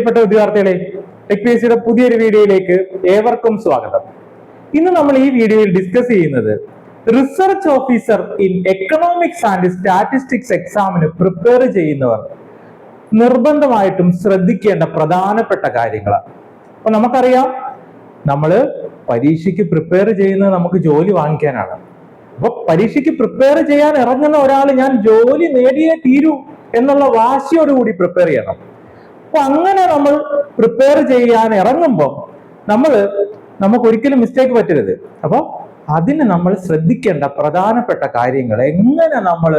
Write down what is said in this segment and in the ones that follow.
പ്രിയപ്പെട്ട വിദ്യാർത്ഥികളെ tech P S സിയുടെ പുതിയൊരു വീഡിയോയിലേക്ക് ഏവർക്കും സ്വാഗതം. ഇന്ന് നമ്മൾ ഈ വീഡിയോയിൽ ഡിസ്കസ് ചെയ്യുന്നത് research officer in economics and statistics എക്സാമിന് പ്രിപ്പയർ ചെയ്യുന്നവർ നിർബന്ധമായിട്ടും ശ്രദ്ധിക്കേണ്ട പ്രധാനപ്പെട്ട കാര്യങ്ങളാണ്. അപ്പൊ നമുക്കറിയാം നമ്മൾ പരീക്ഷയ്ക്ക് പ്രിപ്പയർ ചെയ്യുന്നത് നമുക്ക് ജോലി വാങ്ങിക്കാനാണ്. അപ്പൊ പരീക്ഷയ്ക്ക് പ്രിപ്പയർ ചെയ്യാൻ ഇറങ്ങുന്ന ഒരാൾ ഞാൻ ജോലി നേടിയേ തീരൂ എന്നുള്ള വാശിയോടുകൂടി പ്രിപ്പയർ ചെയ്യണം. അപ്പൊ അങ്ങനെ നമ്മൾ പ്രിപ്പയർ ചെയ്യാൻ ഇറങ്ങുമ്പോൾ നമ്മൾ നമുക്ക് ഒരിക്കലും മിസ്റ്റേക്ക് പറ്റരുത്. അപ്പോൾ അതിന് നമ്മൾ ശ്രദ്ധിക്കേണ്ട പ്രധാനപ്പെട്ട കാര്യങ്ങൾ എങ്ങനെ നമ്മൾ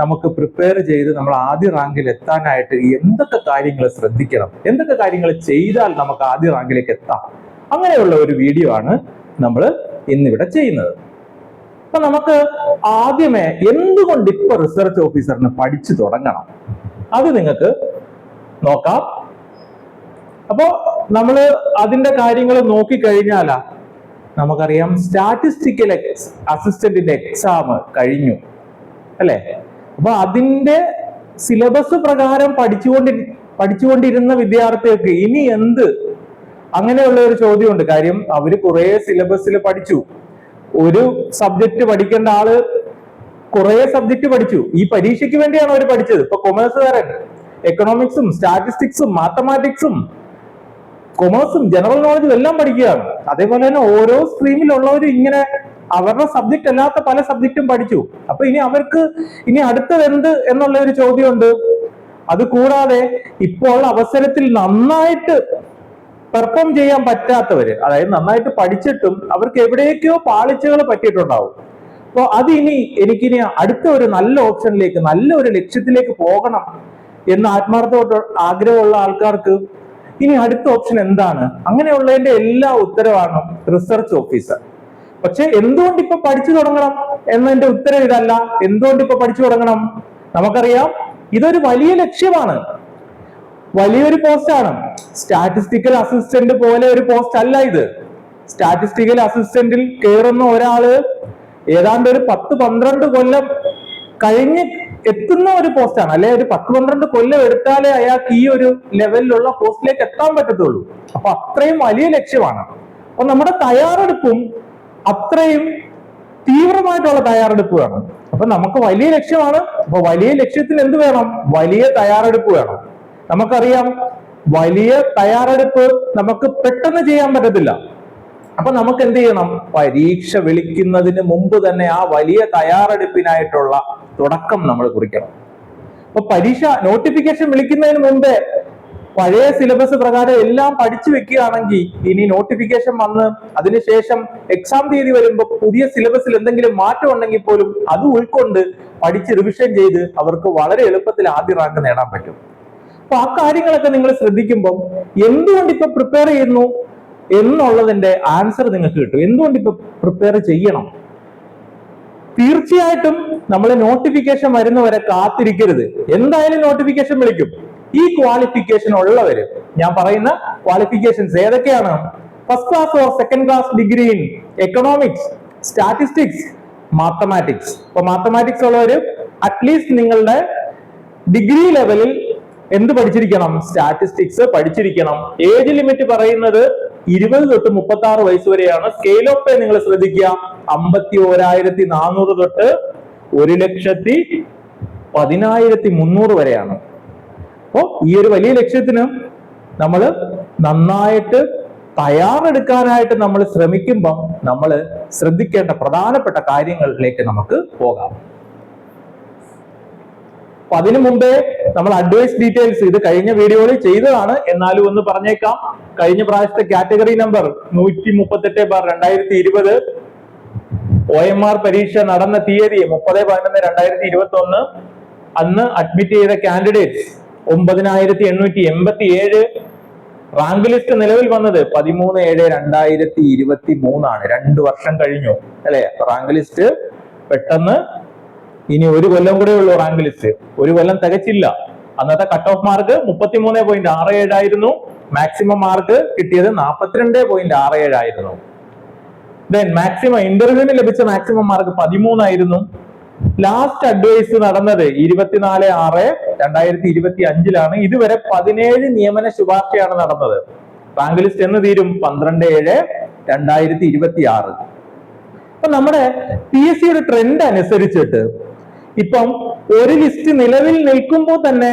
നമുക്ക് പ്രിപ്പയർ ചെയ്ത് നമ്മൾ ആദ്യ റാങ്കിൽ എത്താനായിട്ട് എന്തൊക്കെ കാര്യങ്ങൾ ശ്രദ്ധിക്കണം എന്തൊക്കെ കാര്യങ്ങൾ ചെയ്താൽ നമുക്ക് ആദ്യ റാങ്കിലേക്ക് എത്താം. അങ്ങനെയുള്ള ഒരു വീഡിയോ ആണ് നമ്മൾ ഇന്നിവിടെ ചെയ്യുന്നത്. അപ്പൊ നമുക്ക് ആദ്യമേ എന്തുകൊണ്ട് ഇപ്പൊ റിസർച്ച് ഓഫീസറിന് പഠിച്ചു തുടങ്ങണം? അത് നിങ്ങൾക്ക് നോക്കാം. അപ്പോ നമ്മൾ അതിന്റെ കാര്യങ്ങൾ നോക്കിക്കഴിഞ്ഞാല നമുക്കറിയാം സ്റ്റാറ്റിസ്റ്റിക്കൽ അസിസ്റ്റന്റിന്റെ എക്സാം കഴിഞ്ഞു. അല്ലെ? അപ്പൊ അതിന്റെ സിലബസ് പ്രകാരം പഠിച്ചുകൊണ്ടി പഠിച്ചുകൊണ്ടിരുന്ന വിദ്യാർത്ഥികൾക്ക് ഇനി എന്ത്? അങ്ങനെയുള്ള ഒരു ചോദ്യമുണ്ട്. കാര്യം അവർ കുറെ സിലബസിൽ പഠിച്ചു. ഒരു സബ്ജക്ട് പഠിക്കേണ്ട ആൾ കുറെ സബ്ജക്ട് പഠിച്ചു. ഈ പരീക്ഷയ്ക്ക് വേണ്ടിയാണ് അവർ പഠിച്ചത്. ഇപ്പൊ കൊമേഴ്സുകാരൻ എക്കണോമിക്സും സ്റ്റാറ്റിസ്റ്റിക്സും മാത്തമാറ്റിക്സും കൊമേഴ്സും ജനറൽ നോളജും എല്ലാം പഠിക്കുകയാണ്. അതേപോലെ തന്നെ ഓരോ സ്ട്രീമിലുള്ളവരും ഇങ്ങനെ അവരുടെ സബ്ജക്ട് അല്ലാത്ത പല സബ്ജക്റ്റും പഠിച്ചു. അപ്പൊ ഇനി അവർക്ക് ഇനി അടുത്തത് എന്ത് എന്നുള്ള ഒരു ചോദ്യമുണ്ട്. അത് കൂടാതെ ഇപ്പോൾ അവസരത്തിൽ നന്നായിട്ട് പെർഫോം ചെയ്യാൻ പറ്റാത്തവര് അതായത് നന്നായിട്ട് പഠിച്ചിട്ടും അവർക്ക് എവിടെയൊക്കെയോ പാളിച്ചകൾ പറ്റിയിട്ടുണ്ടാവും. അപ്പോൾ അത് ഇനി എനിക്കിനി അടുത്ത ഒരു നല്ല ഓപ്ഷനിലേക്ക് നല്ല ഒരു ലക്ഷ്യത്തിലേക്ക് പോകണം എന്ന് ആത്മാർത്ഥമായിട്ട് ആഗ്രഹമുള്ള ആൾക്കാർക്ക് ഇനി അടുത്ത ഓപ്ഷൻ എന്താണ്? അങ്ങനെയുള്ളതിന്റെ എല്ലാ ഉത്തരവാണ് റിസർച്ച് ഓഫീസർ പക്ഷെ എന്തുകൊണ്ട് ഇപ്പൊ പഠിച്ചു തുടങ്ങണം എന്നതിന്റെ ഉത്തരം ഇതല്ല. എന്തുകൊണ്ട് ഇപ്പൊ പഠിച്ചു തുടങ്ങണം? നമുക്കറിയാം ഇതൊരു വലിയ ലക്ഷ്യമാണ്. വലിയൊരു പോസ്റ്റാണ് സ്റ്റാറ്റിസ്റ്റിക്കൽ അസിസ്റ്റന്റ് പോലെ ഒരു പോസ്റ്റ് അല്ല ഇത്. സ്റ്റാറ്റിസ്റ്റിക്കൽ അസിസ്റ്റന്റിൽ കയറുന്ന ഒരാൾ ഏതാണ്ട് ഒരു പത്ത് പന്ത്രണ്ട് കൊല്ലം കഴിഞ്ഞ് എത്തുന്ന ഒരു പോസ്റ്റാണ് അല്ലെ ഒരു പത്ത് പന്ത്രണ്ട് കൊല്ലം എടുത്താലേ അയാൾക്ക് ഈ ഒരു ലെവലിലുള്ള പോസ്റ്റിലേക്ക് എത്താൻ പറ്റത്തുള്ളൂ. അപ്പൊ അത്രയും വലിയ ലക്ഷ്യമാണ്. അപ്പൊ നമ്മുടെ തയ്യാറെടുപ്പും അത്രയും തീവ്രമായിട്ടുള്ള തയ്യാറെടുപ്പ് വേണം അപ്പൊ നമുക്ക് വലിയ ലക്ഷ്യമാണ്. അപ്പൊ വലിയ ലക്ഷ്യത്തിന് എന്ത് വേണം? വലിയ തയ്യാറെടുപ്പ് വേണം. നമുക്കറിയാം വലിയ തയ്യാറെടുപ്പ് നമുക്ക് പെട്ടെന്ന് ചെയ്യാൻ പറ്റത്തില്ല. അപ്പൊ നമുക്ക് എന്ത് ചെയ്യണം പരീക്ഷ വിളിക്കുന്നതിന് മുമ്പ് തന്നെ ആ വലിയ തയ്യാറെടുപ്പിനായിട്ടുള്ള തുടക്കം നമ്മൾ കുറിക്കണം. അപ്പൊ പരീക്ഷ നോട്ടിഫിക്കേഷൻ വിളിക്കുന്നതിന് മുമ്പേ പഴയ സിലബസ് പ്രകാരം എല്ലാം പഠിച്ചു വെക്കുകയാണെങ്കിൽ ഇനി നോട്ടിഫിക്കേഷൻ വന്ന് അതിനുശേഷം എക്സാം തീയതി വരുമ്പോൾ പുതിയ സിലബസിൽ എന്തെങ്കിലും മാറ്റം ഉണ്ടെങ്കിൽ പോലും അത് ഉൾക്കൊണ്ട് പഠിച്ച് റിവിഷൻ ചെയ്ത് അവർക്ക് വളരെ എളുപ്പത്തിൽ ആദ്യ റാങ്ക് നേടാൻ പറ്റും. അപ്പൊ ആ കാര്യങ്ങളൊക്കെ നിങ്ങൾ ശ്രദ്ധിക്കുമ്പോൾ എന്തുകൊണ്ട് ഇപ്പൊ പ്രിപ്പയർ ചെയ്യുന്നു? എന്നുള്ളതിന്റെ ആൻസർ നിങ്ങൾക്ക് കിട്ടും. എന്തുകൊണ്ട് ഇപ്പൊ പ്രിപ്പയർ ചെയ്യണം? തീർച്ചയായിട്ടും നമ്മൾ നോട്ടിഫിക്കേഷൻ വരുന്നവരെ കാത്തിരിക്കരുത്. എന്തായാലും നോട്ടിഫിക്കേഷൻ വിളിക്കും. ഈ ക്വാളിഫിക്കേഷൻ ഉള്ളവര് ഞാൻ പറയുന്ന ക്വാളിഫിക്കേഷൻസ് ഏതൊക്കെയാണ്? First class or second class degree in economics statistics mathematics ഇപ്പൊ മാത്തമാറ്റിക്സ് ഉള്ളവര് അറ്റ്ലീസ്റ്റ് നിങ്ങളുടെ ഡിഗ്രി ലെവലിൽ എന്ത് പഠിച്ചിരിക്കണം? സ്റ്റാറ്റിസ്റ്റിക്സ് പഠിച്ചിരിക്കണം. ഏജ് ലിമിറ്റ് പറയുന്നത്? ഇരുപത് തൊട്ട് മുപ്പത്തി ആറ് വയസ്സ് വരെയാണ് സ്കെയിൽ ഓഫ് പേ നിങ്ങൾ ശ്രദ്ധിക്കുക. അമ്പത്തി ഓരായിരത്തി നാനൂറ് തൊട്ട് ഒരു ലക്ഷത്തി പതിനായിരത്തി മുന്നൂറ് വരെയാണ്. അപ്പോ ഈ ഒരു വലിയ ലക്ഷ്യത്തിന് നമ്മൾ നന്നായിട്ട് തയ്യാറെടുക്കാനായിട്ട് നമ്മൾ ശ്രമിക്കുമ്പം നമ്മൾ ശ്രദ്ധിക്കേണ്ട പ്രധാനപ്പെട്ട കാര്യങ്ങളിലേക്ക് നമുക്ക് പോകാം. അപ്പൊ അതിനു മുമ്പേ നമ്മൾ അഡ്വൈസ് ഡീറ്റെയിൽസ് ഇത് കഴിഞ്ഞ വീഡിയോയിൽ ചെയ്തതാണ്. എന്നാലും ഒന്ന് പറഞ്ഞേക്കാം. കഴിഞ്ഞ പ്രാവശ്യത്തെ കാറ്റഗറി നമ്പർ നൂറ്റി മുപ്പത്തെട്ട് ബാർ രണ്ടായിരത്തി ഇരുപത് ഒ എം ആർ പരീക്ഷ നടന്ന തീയതി മുപ്പത് പതിനൊന്ന് രണ്ടായിരത്തി ഇരുപത്തി ഒന്ന് അന്ന് അഡ്മിറ്റ് ചെയ്ത കാൻഡിഡേറ്റ്സ് ഒമ്പതിനായിരത്തി എണ്ണൂറ്റി എൺപത്തി ഏഴ് റാങ്ക് ലിസ്റ്റ് നിലവിൽ വന്നത് പതിമൂന്ന് ഏഴ് രണ്ടായിരത്തി ഇരുപത്തി മൂന്നാണ് രണ്ട് വർഷം കഴിഞ്ഞു. അല്ലെ? റാങ്ക് ലിസ്റ്റ് പെട്ടെന്ന് ഇനി ഒരു കൊല്ലം കൂടെ ഉള്ളൂ റാങ്ക് ലിസ്റ്റ് ഒരു കൊല്ലം തികച്ചില്ല. അന്നത്തെ കട്ട് ഓഫ് മാർക്ക് മുപ്പത്തിമൂന്ന് പോയിന്റ് ആറ് ഏഴായിരുന്നു മാക്സിമം മാർക്ക് കിട്ടിയത് നാൽപ്പത്തിരണ്ട് പോയിന്റ് ആറ് ഏഴായിരുന്നു ദെൻ മാക്സിമം ഇന്റർവ്യൂവിന് ലഭിച്ച മാക്സിമം മാർക്ക് പതിമൂന്നായിരുന്നു ലാസ്റ്റ് അഡ്വൈസ് നടന്നത് ഇരുപത്തിനാല് ആറ് രണ്ടായിരത്തി ഇരുപത്തി അഞ്ചിലാണ്. ഇതുവരെ പതിനേഴ് നിയമന ശുപാർശയാണ് നടന്നത്. റാങ്ക് ലിസ്റ്റ് എന്ന് തീരും പന്ത്രണ്ട് ഏഴ് രണ്ടായിരത്തി ഇരുപത്തി ആറ്. അപ്പൊ നമ്മുടെ പി എസ് സിയുടെ ട്രെൻഡ് അനുസരിച്ചിട്ട് ഇപ്പം ഒരു ലിസ്റ്റ് നിലവിൽ നിൽക്കുമ്പോൾ തന്നെ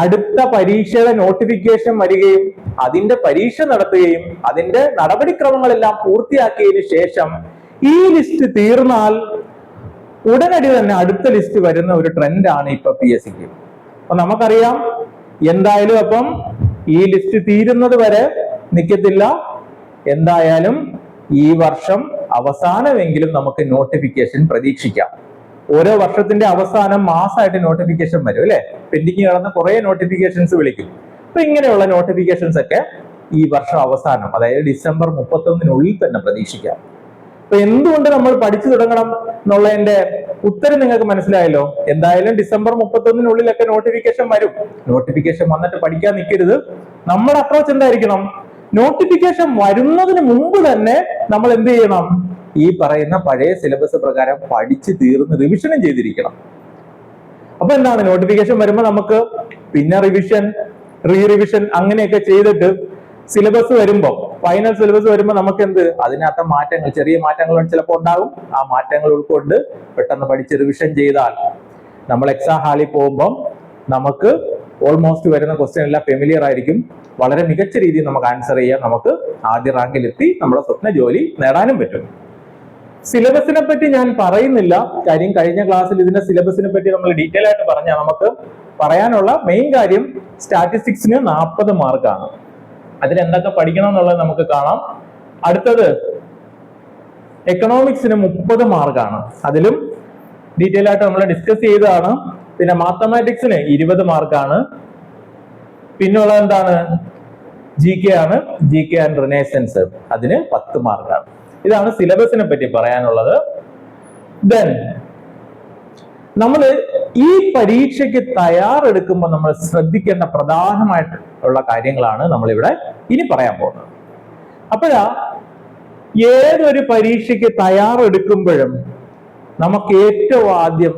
അടുത്ത പരീക്ഷയുടെ നോട്ടിഫിക്കേഷൻ വരികയും അതിന്റെ പരീക്ഷ നടത്തുകയും അതിന്റെ നടപടിക്രമങ്ങളെല്ലാം പൂർത്തിയാക്കിയതിന് ശേഷം ഈ ലിസ്റ്റ് തീർന്നാൽ ഉടനടി തന്നെ അടുത്ത ലിസ്റ്റ് വരുന്ന ഒരു ട്രെൻഡാണ് ഇപ്പൊ പി എസ് സിക്ക് അപ്പൊ നമുക്കറിയാം എന്തായാലും അപ്പം ഈ ലിസ്റ്റ് തീരുന്നത് വരെ നിൽക്കത്തില്ല എന്തായാലും ഈ വർഷം അവസാനമെങ്കിലും നമുക്ക് നോട്ടിഫിക്കേഷൻ പ്രതീക്ഷിക്കാം. ഓരോ വർഷത്തിന്റെ അവസാനം മാസമായിട്ട് നോട്ടിഫിക്കേഷൻ വരും അല്ലെ? പെൻഡിങ് കിടന്ന കുറെ നോട്ടിഫിക്കേഷൻസ് വിളിക്കും. അപ്പൊ ഇങ്ങനെയുള്ള നോട്ടിഫിക്കേഷൻസ് ഒക്കെ ഈ വർഷം അവസാനം അതായത് ഡിസംബർ മുപ്പത്തൊന്നിനുള്ളിൽ തന്നെ പ്രതീക്ഷിക്കാം. അപ്പൊ എന്തുകൊണ്ട് നമ്മൾ പഠിച്ചു തുടങ്ങണം എന്നുള്ളതിന്റെ ഉത്തരം നിങ്ങൾക്ക് മനസ്സിലായല്ലോ? എന്തായാലും ഡിസംബർ മുപ്പത്തൊന്നിനുള്ളിലൊക്കെ നോട്ടിഫിക്കേഷൻ വരും. നോട്ടിഫിക്കേഷൻ വന്നിട്ട് പഠിക്കാൻ നിൽക്കരുത്. നമ്മുടെ അപ്രോച്ച് എന്തായിരിക്കണം നോട്ടിഫിക്കേഷൻ വരുന്നതിന് മുമ്പ് തന്നെ നമ്മൾ എന്ത് ചെയ്യണം? ഈ പറയുന്ന പഴയ സിലബസ് പ്രകാരം പഠിച്ച് തീർന്ന് റിവിഷനും ചെയ്തിരിക്കണം. അപ്പൊ എന്താണ്? നോട്ടിഫിക്കേഷൻ വരുമ്പോൾ നമുക്ക് പിന്നെ റിവിഷൻ റീ റിവിഷൻ അങ്ങനെയൊക്കെ ചെയ്തിട്ട് സിലബസ് വരുമ്പോൾ ഫൈനൽ സിലബസ് വരുമ്പോൾ നമുക്ക് എന്ത് അതിനകത്ത് മാറ്റങ്ങൾ ചെറിയ മാറ്റങ്ങൾ ചിലപ്പോൾ ഉണ്ടാകും. ആ മാറ്റങ്ങൾ ഉൾക്കൊണ്ട് പെട്ടെന്ന് പഠിച്ച് റിവിഷൻ ചെയ്താൽ നമ്മൾ എക്സാം ഹാളിൽ പോകുമ്പോൾ നമുക്ക് ഓൾമോസ്റ്റ് വരുന്ന ക്വസ്റ്റ്യൻ എല്ലാം ഫെമിലിയർ ആയിരിക്കും. വളരെ മികച്ച രീതിയിൽ നമുക്ക് ആൻസർ ചെയ്യാൻ നമുക്ക് ആദ്യ റാങ്കിലെത്തി നമ്മുടെ സ്വപ്ന ജോലി നേടാനും പറ്റും. സിലബസിനെ പറ്റി ഞാൻ പറയുന്നില്ല. കാര്യം കഴിഞ്ഞ ക്ലാസ്സിൽ ഇതിന്റെ സിലബസിനെ പറ്റി നമ്മൾ ഡീറ്റെയിൽ ആയിട്ട് പറഞ്ഞാൽ നമുക്ക് പറയാനുള്ള മെയിൻ കാര്യം സ്റ്റാറ്റിസ്റ്റിക്സിന് നാൽപ്പത് മാർക്കാണ് അതിന് എന്തൊക്കെ പഠിക്കണം എന്നുള്ളത് നമുക്ക് കാണാം. അടുത്തത് എക്കണോമിക്സിന് മുപ്പത് മാർക്കാണ് അതിലും ഡീറ്റെയിൽ ആയിട്ട് നമ്മൾ ഡിസ്കസ് ചെയ്തതാണ്. പിന്നെ മാത്തമാറ്റിക്സിന് ഇരുപത് മാർക്കാണ് പിന്നുള്ളത് എന്താണ്? ജി കെ ആണ്. ജി കെ ആൻഡ് റിനേസൻസ് അതിന് പത്ത് മാർക്കാണ് ഇതാണ് സിലബസിനെ പറ്റി പറയാനുള്ളത്. ദെൻ നമ്മൾ ഈ പരീക്ഷയ്ക്ക് തയ്യാറെടുക്കുമ്പോൾ നമ്മൾ ശ്രദ്ധിക്കേണ്ട പ്രധാനമായിട്ട് ഉള്ള കാര്യങ്ങളാണ് നമ്മളിവിടെ ഇനി പറയാൻ പോകുന്നത്. അപ്പോഴാ ഏതൊരു പരീക്ഷയ്ക്ക് തയ്യാറെടുക്കുമ്പോഴും നമുക്ക് ഏറ്റവും ആദ്യം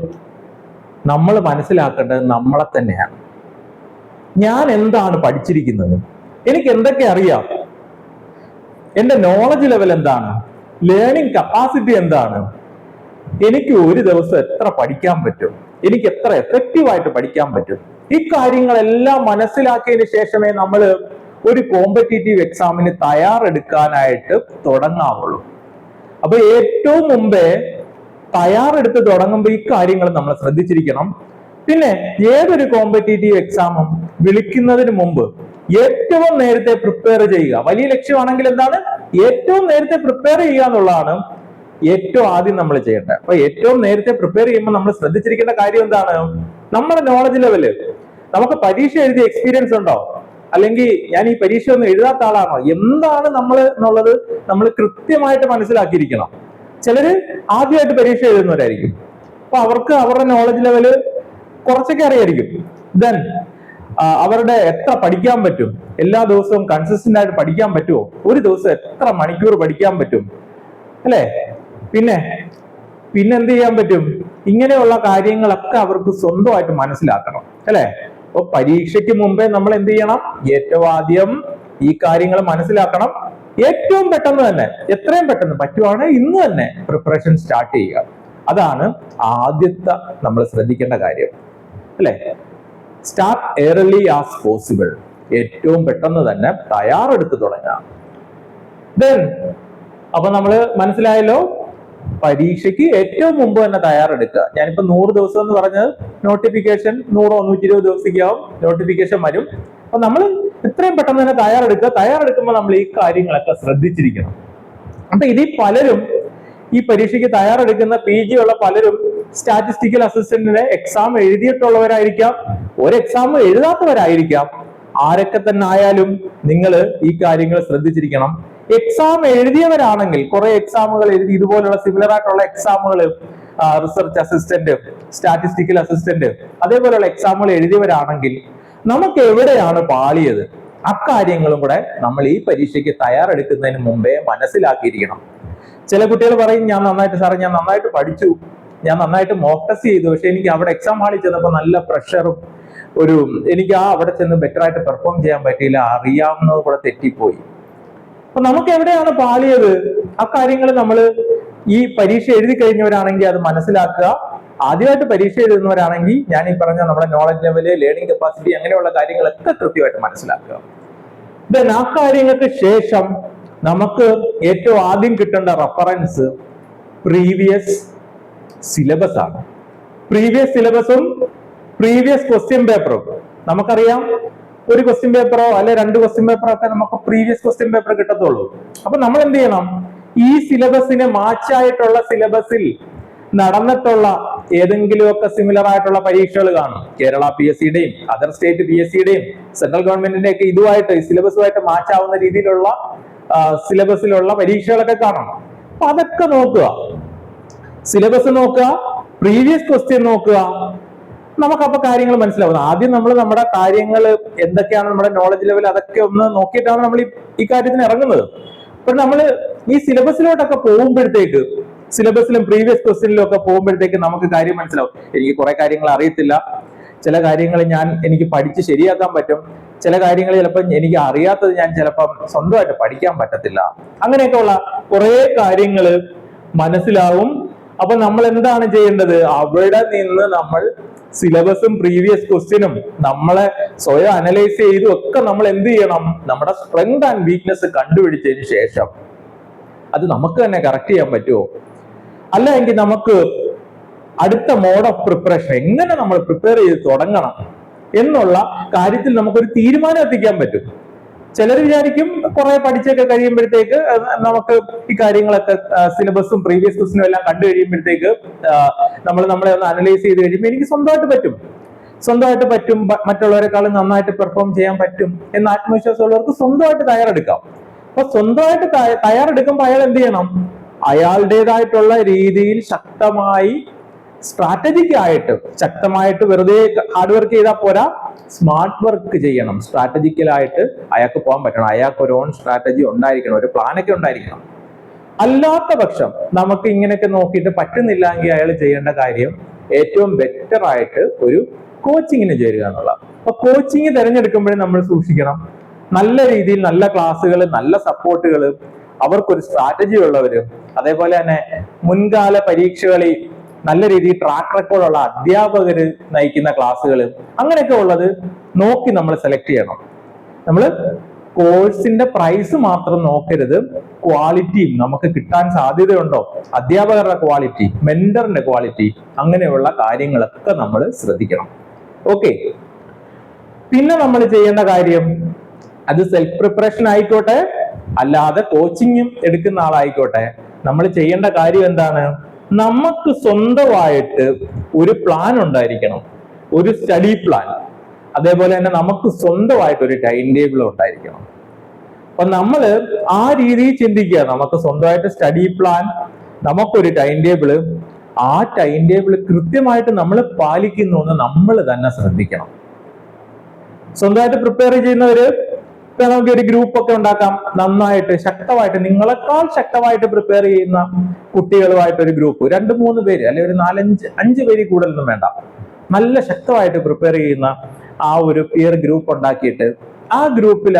നമ്മൾ മനസ്സിലാക്കേണ്ടത് നമ്മളെ തന്നെയാണ്. ഞാൻ എന്താണ് പഠിച്ചിരിക്കുന്നത്? എനിക്ക് എന്തൊക്കെ അറിയാം? എന്റെ നോളജ് ലെവൽ എന്താണ്? ലേണിംഗ് കപ്പാസിറ്റി എന്താണ്? എനിക്ക് ഒരു ദിവസം എത്ര പഠിക്കാൻ പറ്റും? എനിക്ക് എത്ര എഫക്റ്റീവായിട്ട് പഠിക്കാൻ പറ്റും? ഇക്കാര്യങ്ങളെല്ലാം കാര്യങ്ങളെല്ലാം മനസ്സിലാക്കിയതിന് ശേഷമേ നമ്മൾ ഒരു കോമ്പറ്റേറ്റീവ് എക്സാമിന് തയ്യാറെടുക്കാനായിട്ട് തുടങ്ങാവുള്ളൂ. അപ്പൊ ഏറ്റവും മുമ്പേ തയ്യാറെടുത്ത് തുടങ്ങുമ്പോൾ ഇക്കാര്യങ്ങൾ കാര്യങ്ങൾ നമ്മൾ ശ്രദ്ധിച്ചിരിക്കണം. പിന്നെ ഏതൊരു കോമ്പറ്റേറ്റീവ് എക്സാമും വിളിക്കുന്നതിന് മുമ്പ് ഏറ്റവും നേരത്തെ പ്രിപ്പയർ ചെയ്യുക. വലിയ ലക്ഷ്യമാണെങ്കിൽ എന്താണ്? ഏറ്റവും നേരത്തെ പ്രിപ്പയർ ചെയ്യുക എന്നുള്ളതാണ് ഏറ്റവും ആദ്യം നമ്മൾ ചെയ്യേണ്ടത്. അപ്പൊ ഏറ്റവും നേരത്തെ പ്രിപ്പയർ ചെയ്യുമ്പോൾ നമ്മൾ ശ്രദ്ധിച്ചിരിക്കേണ്ട കാര്യം എന്താണ്? നമ്മുടെ നോളജ് ലെവൽ നമുക്ക് പരീക്ഷ എഴുതിയ എക്സ്പീരിയൻസ് ഉണ്ടോ? അല്ലെങ്കിൽ ഞാൻ ഈ പരീക്ഷ ഒന്നും എഴുതാത്ത ആളാണോ? എന്താണ് നമ്മൾ എന്നുള്ളത് നമ്മൾ കൃത്യമായിട്ട് മനസ്സിലാക്കിയിരിക്കണം. ചിലര് ആദ്യമായിട്ട് പരീക്ഷ എഴുതുന്നവരായിരിക്കും. അപ്പൊ അവർക്ക് അവരുടെ നോളജ് ലെവൽ കുറച്ചൊക്കെ അറിയായിരിക്കും. ദെൻ അവരുടെ എത്ര പഠിക്കാൻ പറ്റും? എല്ലാ ദിവസവും കൺസിസ്റ്റന്റ് ആയിട്ട് പഠിക്കാൻ പറ്റുമോ ഒരു ദിവസം എത്ര മണിക്കൂർ പഠിക്കാൻ പറ്റും? അല്ലേ? പിന്നെ പിന്നെ എന്ത് ചെയ്യാൻ പറ്റും? ഇങ്ങനെയുള്ള കാര്യങ്ങളൊക്കെ അവർക്ക് സ്വന്തമായിട്ട് മനസ്സിലാക്കണം. അല്ലേ? അപ്പൊ പരീക്ഷയ്ക്ക് മുമ്പേ നമ്മൾ എന്ത് ചെയ്യണം? ഏറ്റവും ആദ്യം ഈ കാര്യങ്ങൾ മനസ്സിലാക്കണം. ഏറ്റവും പെട്ടെന്ന് തന്നെ എത്രയും പെട്ടെന്ന് പറ്റുവാണെങ്കിൽ ഇന്ന് തന്നെ പ്രിപ്പറേഷൻ സ്റ്റാർട്ട് ചെയ്യുക. അതാണ് ആദ്യത്തെ നമ്മൾ ശ്രദ്ധിക്കേണ്ട കാര്യം. അല്ലെ? സ്റ്റാർട്ട് എയർലി ആസ് പോസിബിൾ ഏറ്റവും പെട്ടെന്ന് തന്നെ തയ്യാറെടുത്ത് തുടങ്ങാം. ദെൻ അപ്പൊ നമ്മൾ മനസ്സിലായല്ലോ? പരീക്ഷയ്ക്ക് ഏറ്റവും മുമ്പ് തന്നെ തയ്യാറെടുക്കുക. ഞാനിപ്പോ നൂറ് ദിവസം എന്ന് പറഞ്ഞത് നോട്ടിഫിക്കേഷൻ നൂറോ നൂറ്റി ഇരുപത് ദിവസത്തേക്കാവും നോട്ടിഫിക്കേഷൻ വരും. അപ്പൊ നമ്മൾ എത്രയും പെട്ടെന്ന് തന്നെ തയ്യാറെടുക്കുക. തയ്യാറെടുക്കുമ്പോൾ നമ്മൾ ഈ കാര്യങ്ങളൊക്കെ ശ്രദ്ധിച്ചിരിക്കണം. അപ്പൊ ഇതിൽ പലരും ഈ പരീക്ഷയ്ക്ക് തയ്യാറെടുക്കുന്ന പി ജി ഉള്ള പലരും സ്റ്റാറ്റിസ്റ്റിക്കൽ അസിസ്റ്റന്റിന് എക്സാം എഴുതിയിട്ടുള്ളവരായിരിക്കാം. ഒരു എക്സാം എഴുതാത്തവരായിരിക്കാം. ആരൊക്കെ തന്നെ ആയാലും നിങ്ങൾ ഈ കാര്യങ്ങൾ ശ്രദ്ധിച്ചിരിക്കണം. എക്സാം എഴുതിയവരാണെങ്കിൽ കുറെ എക്സാമുകൾ എഴുതി ഇതുപോലുള്ള സിമിലർ ആയിട്ടുള്ള എക്സാമുകൾ റിസർച്ച് അസിസ്റ്റന്റ് സ്റ്റാറ്റിസ്റ്റിക്കൽ അസിസ്റ്റന്റ് അതേപോലെയുള്ള എക്സാമുകൾ എഴുതിയവരാണെങ്കിൽ നമുക്ക് എവിടെയാണ് പാളിയത്? അക്കാര്യങ്ങളും കൂടെ നമ്മൾ ഈ പരീക്ഷയ്ക്ക് തയ്യാറെടുക്കുന്നതിന് മുമ്പേ മനസ്സിലാക്കിയിരിക്കണം. ചില കുട്ടികൾ പറയും ഞാൻ നന്നായിട്ട് സാറേ ഞാൻ നന്നായിട്ട് പഠിച്ചു. ഞാൻ നന്നായിട്ട് മോക്ക് ടെസ്റ്റ് ചെയ്തു. പക്ഷെ എനിക്ക് അവിടെ എക്സാം ഹാളിൽ ചെന്നപ്പോൾ നല്ല പ്രഷറും ഒരു എനിക്ക് ആ അവിടെ ചെന്ന് ബെറ്റർ ആയിട്ട് പെർഫോം ചെയ്യാൻ പറ്റിയില്ല. അറിയാവുന്നത് കൂടെ തെറ്റിപ്പോയി. അപ്പൊ നമുക്ക് എവിടെയാണ് പാളിയത്? ആ കാര്യങ്ങൾ നമ്മൾ ഈ പരീക്ഷ എഴുതി കഴിഞ്ഞവരാണെങ്കിൽ അത് മനസ്സിലാക്കുക. ആദ്യമായിട്ട് പരീക്ഷ എഴുതുന്നവരാണെങ്കിൽ ഞാൻ ഈ പറഞ്ഞ നമ്മുടെ നോളജ് ലെവൽ ലേണിംഗ് കപ്പാസിറ്റി അങ്ങനെയുള്ള കാര്യങ്ങളൊക്കെ കൃത്യമായിട്ട് മനസ്സിലാക്കുക. ദെൻ ആ കാര്യങ്ങൾക്ക് ശേഷം നമുക്ക് ഏറ്റവും ആദ്യം കിട്ടേണ്ട റഫറൻസ് പ്രീവിയസ് സിലബസ് ആണ്. പ്രീവിയസ് സിലബസും പ്രീവിയസ് ക്വസ്റ്റ്യൻ പേപ്പറും നമുക്കറിയാം ഒരു ക്വസ്റ്റ്യൻ പേപ്പറോ അല്ലെ രണ്ട് ക്വസ്റ്റ്യൻ പേപ്പറോ ഒക്കെ നമുക്ക് പ്രീവിയസ് ക്വസ്റ്റ്യൻ പേപ്പർ കിട്ടത്തുള്ളൂ. അപ്പൊ നമ്മൾ എന്ത് ചെയ്യണം? ഈ സിലബസിന് മാച്ചായിട്ടുള്ള സിലബസിൽ നടന്നിട്ടുള്ള ഏതെങ്കിലുമൊക്കെ സിമിലർ ആയിട്ടുള്ള പരീക്ഷകൾ കാണും. കേരള പി എസ് സിയുടെയും അതർ സ്റ്റേറ്റ് പി എസ് സിയുടെയും സെൻട്രൽ ഗവൺമെന്റിന്റെ ഒക്കെ ഇതുമായിട്ട് സിലബസുമായിട്ട് മാച്ചാവുന്ന രീതിയിലുള്ള സിലബസിലുള്ള പരീക്ഷകളൊക്കെ കാണണം അപ്പൊ അതൊക്കെ നോക്കുക. സിലബസ് നോക്കുക പ്രീവിയസ് ക്വസ്റ്റ്യൻ നോക്കുക. നമുക്കപ്പൊ കാര്യങ്ങൾ മനസ്സിലാവും. ആദ്യം നമ്മൾ നമ്മുടെ കാര്യങ്ങൾ എന്തൊക്കെയാണ് നമ്മുടെ നോളജ് ലെവൽ അതൊക്കെ ഒന്ന് നോക്കിയിട്ടാണ് നമ്മൾ ഈ കാര്യത്തിന് ഇറങ്ങുന്നത്. അപ്പൊ നമ്മൾ ഈ സിലബസിലോട്ടൊക്കെ പോകുമ്പോഴത്തേക്ക് സിലബസിലും പ്രീവിയസ് ക്വസ്റ്റ്യനിലും ഒക്കെ പോകുമ്പോഴത്തേക്ക് നമുക്ക് കാര്യം മനസ്സിലാവും. എനിക്ക് കുറെ കാര്യങ്ങൾ അറിയത്തില്ല. ചില കാര്യങ്ങൾ ഞാൻ എനിക്ക് പഠിച്ച് ശരിയാക്കാൻ പറ്റും. ചില കാര്യങ്ങൾ ചിലപ്പോൾ എനിക്ക് അറിയാത്തത് ഞാൻ ചിലപ്പം സ്വന്തമായിട്ട് പഠിക്കാൻ പറ്റത്തില്ല. അങ്ങനെയൊക്കെ ഉള്ള കുറെ കാര്യങ്ങൾ മനസ്സിലാവും. അപ്പൊ നമ്മൾ എന്താണ് ചെയ്യേണ്ടത്? അവിടെ നിന്ന് നമ്മൾ സിലബസും പ്രീവിയസ് ക്വസ്റ്റ്യനും നമ്മളെ സ്വയം അനലൈസ് ചെയ്തും ഒക്കെ നമ്മൾ എന്ത് ചെയ്യണം? നമ്മുടെ സ്ട്രെങ്ത് ആൻഡ് വീക്ക്നെസ് കണ്ടുപിടിച്ചതിന് ശേഷം. അത് നമുക്ക് തന്നെ കറക്റ്റ് ചെയ്യാൻ പറ്റുമോ? അല്ല എങ്കിൽ നമുക്ക് അടുത്ത മോഡ് ഓഫ് പ്രിപ്പറേഷൻ എങ്ങനെ നമ്മൾ പ്രിപ്പയർ ചെയ്ത് തുടങ്ങണം എന്നുള്ള കാര്യത്തിൽ നമുക്കൊരു തീരുമാനം എത്തിക്കാൻ പറ്റും. ചിലർ വിചാരിക്കും കുറെ പഠിച്ചൊക്കെ കഴിയുമ്പോഴത്തേക്ക് നമുക്ക് ഈ കാര്യങ്ങളൊക്കെ സിലബസും പ്രീവിയസ് ക്വസ്റ്റിനും എല്ലാം കണ്ടു കഴിയുമ്പോഴത്തേക്ക് നമ്മൾ നമ്മളെ ഒന്ന് അനലൈസ് ചെയ്ത് കഴിയുമ്പോൾ എനിക്ക് സ്വന്തമായിട്ട് പറ്റും. സ്വന്തമായിട്ട് പറ്റും മറ്റുള്ളവരെക്കാളും നന്നായിട്ട് പെർഫോം ചെയ്യാൻ പറ്റും എന്ന ആത്മവിശ്വാസമുള്ളവർക്ക് സ്വന്തമായിട്ട് തയ്യാറെടുക്കാം. അപ്പൊ സ്വന്തമായിട്ട് തയ്യാറെടുക്കുമ്പോൾ അയാൾ എന്ത് ചെയ്യണം? അയാളുടേതായിട്ടുള്ള രീതിയിൽ ശക്തമായി സ്ട്രാറ്റജിക് ആയിട്ട് ശക്തമായിട്ട് വെറുതെ ഹാർഡ് വർക്ക് ചെയ്താൽ പോരാ. സ്മാർട്ട് വർക്ക് ചെയ്യണം. സ്ട്രാറ്റജിക്കലായിട്ട് അയാൾക്ക് പോകാൻ പറ്റണം. അയാൾക്ക് ഒരു ഓൺ സ്ട്രാറ്റജി ഉണ്ടായിരിക്കണം. ഒരു പ്ലാനൊക്കെ ഉണ്ടായിരിക്കണം. അല്ലാത്ത പക്ഷം നമുക്ക് ഇങ്ങനെയൊക്കെ നോക്കിയിട്ട് പറ്റുന്നില്ല എങ്കിൽ അയാൾ ചെയ്യേണ്ട കാര്യം ഏറ്റവും ബെറ്റർ ആയിട്ട് ഒരു കോച്ചിങ്ങിന് ചേരുക എന്നുള്ള അപ്പൊ കോച്ചിങ് തിരഞ്ഞെടുക്കുമ്പോഴേ നമ്മൾ സൂക്ഷിക്കണം. നല്ല രീതിയിൽ നല്ല ക്ലാസ്സുകൾ നല്ല സപ്പോർട്ടുകൾ അവർക്കൊരു സ്ട്രാറ്റജി ഉള്ളവരും അതേപോലെ തന്നെ മുൻകാല പരീക്ഷകളിൽ നല്ല രീതിയിൽ ട്രാക്ക് റെക്കോർഡ് ഉള്ള അധ്യാപകർ നയിക്കുന്ന ക്ലാസ്സുകൾ അങ്ങനെയൊക്കെ ഉള്ളത് നോക്കി നമ്മൾ സെലക്ട് ചെയ്യണം. നമ്മൾ കോഴ്സിന്റെ പ്രൈസ് മാത്രം നോക്കരുത്. ക്വാളിറ്റിയും നമുക്ക് കിട്ടാൻ സാധ്യതയുണ്ടോ? അധ്യാപകരുടെ ക്വാളിറ്റി മെന്ററിന്റെ ക്വാളിറ്റി അങ്ങനെയുള്ള കാര്യങ്ങളൊക്കെ നമ്മൾ ശ്രദ്ധിക്കണം. ഓക്കെ പിന്നെ നമ്മൾ ചെയ്യേണ്ട കാര്യം അത് സെൽഫ് പ്രിപ്പറേഷൻ ആയിക്കോട്ടെ അല്ലാതെ കോച്ചിങ്ങും എടുക്കുന്ന ആളായിക്കോട്ടെ നമ്മൾ ചെയ്യേണ്ട കാര്യം എന്താണ്? നമുക്ക് സ്വന്തമായിട്ട് ഒരു പ്ലാൻ ഉണ്ടായിരിക്കണം. ഒരു സ്റ്റഡി പ്ലാൻ അതേപോലെ തന്നെ നമുക്ക് സ്വന്തമായിട്ട് ഒരു ടൈം ടേബിൾ ഉണ്ടായിരിക്കണം. അപ്പൊ നമ്മൾ ആ രീതിയിൽ ചിന്തിക്കുക. നമുക്ക് സ്വന്തമായിട്ട് സ്റ്റഡി പ്ലാൻ നമുക്കൊരു ടൈം ടേബിൾ ആ ടൈം ടേബിൾ കൃത്യമായിട്ട് നമ്മൾ പാലിക്കുന്നു എന്ന് നമ്മൾ തന്നെ ശ്രദ്ധിക്കണം. സ്വന്തമായിട്ട് പ്രിപ്പയർ ചെയ്യുന്നവര് ഇപ്പൊ നമുക്ക് ഒരു ഗ്രൂപ്പ് ഒക്കെ ഉണ്ടാക്കാം. നന്നായിട്ട് ശക്തമായിട്ട് നിങ്ങളെക്കാൾ ശക്തമായിട്ട് പ്രിപ്പയർ ചെയ്യുന്ന കുട്ടികളുമായിട്ട് ഒരു ഗ്രൂപ്പ് രണ്ട് മൂന്ന് പേര് അല്ലെ ഒരു നാലഞ്ച് അഞ്ച് പേര് കൂടുതലൊന്നും വേണ്ട. നല്ല ശക്തമായിട്ട് പ്രിപ്പയർ ചെയ്യുന്ന ആ ഒരു പിയർ ഗ്രൂപ്പ് ഉണ്ടാക്കിയിട്ട് ആ ഗ്രൂപ്പിൽ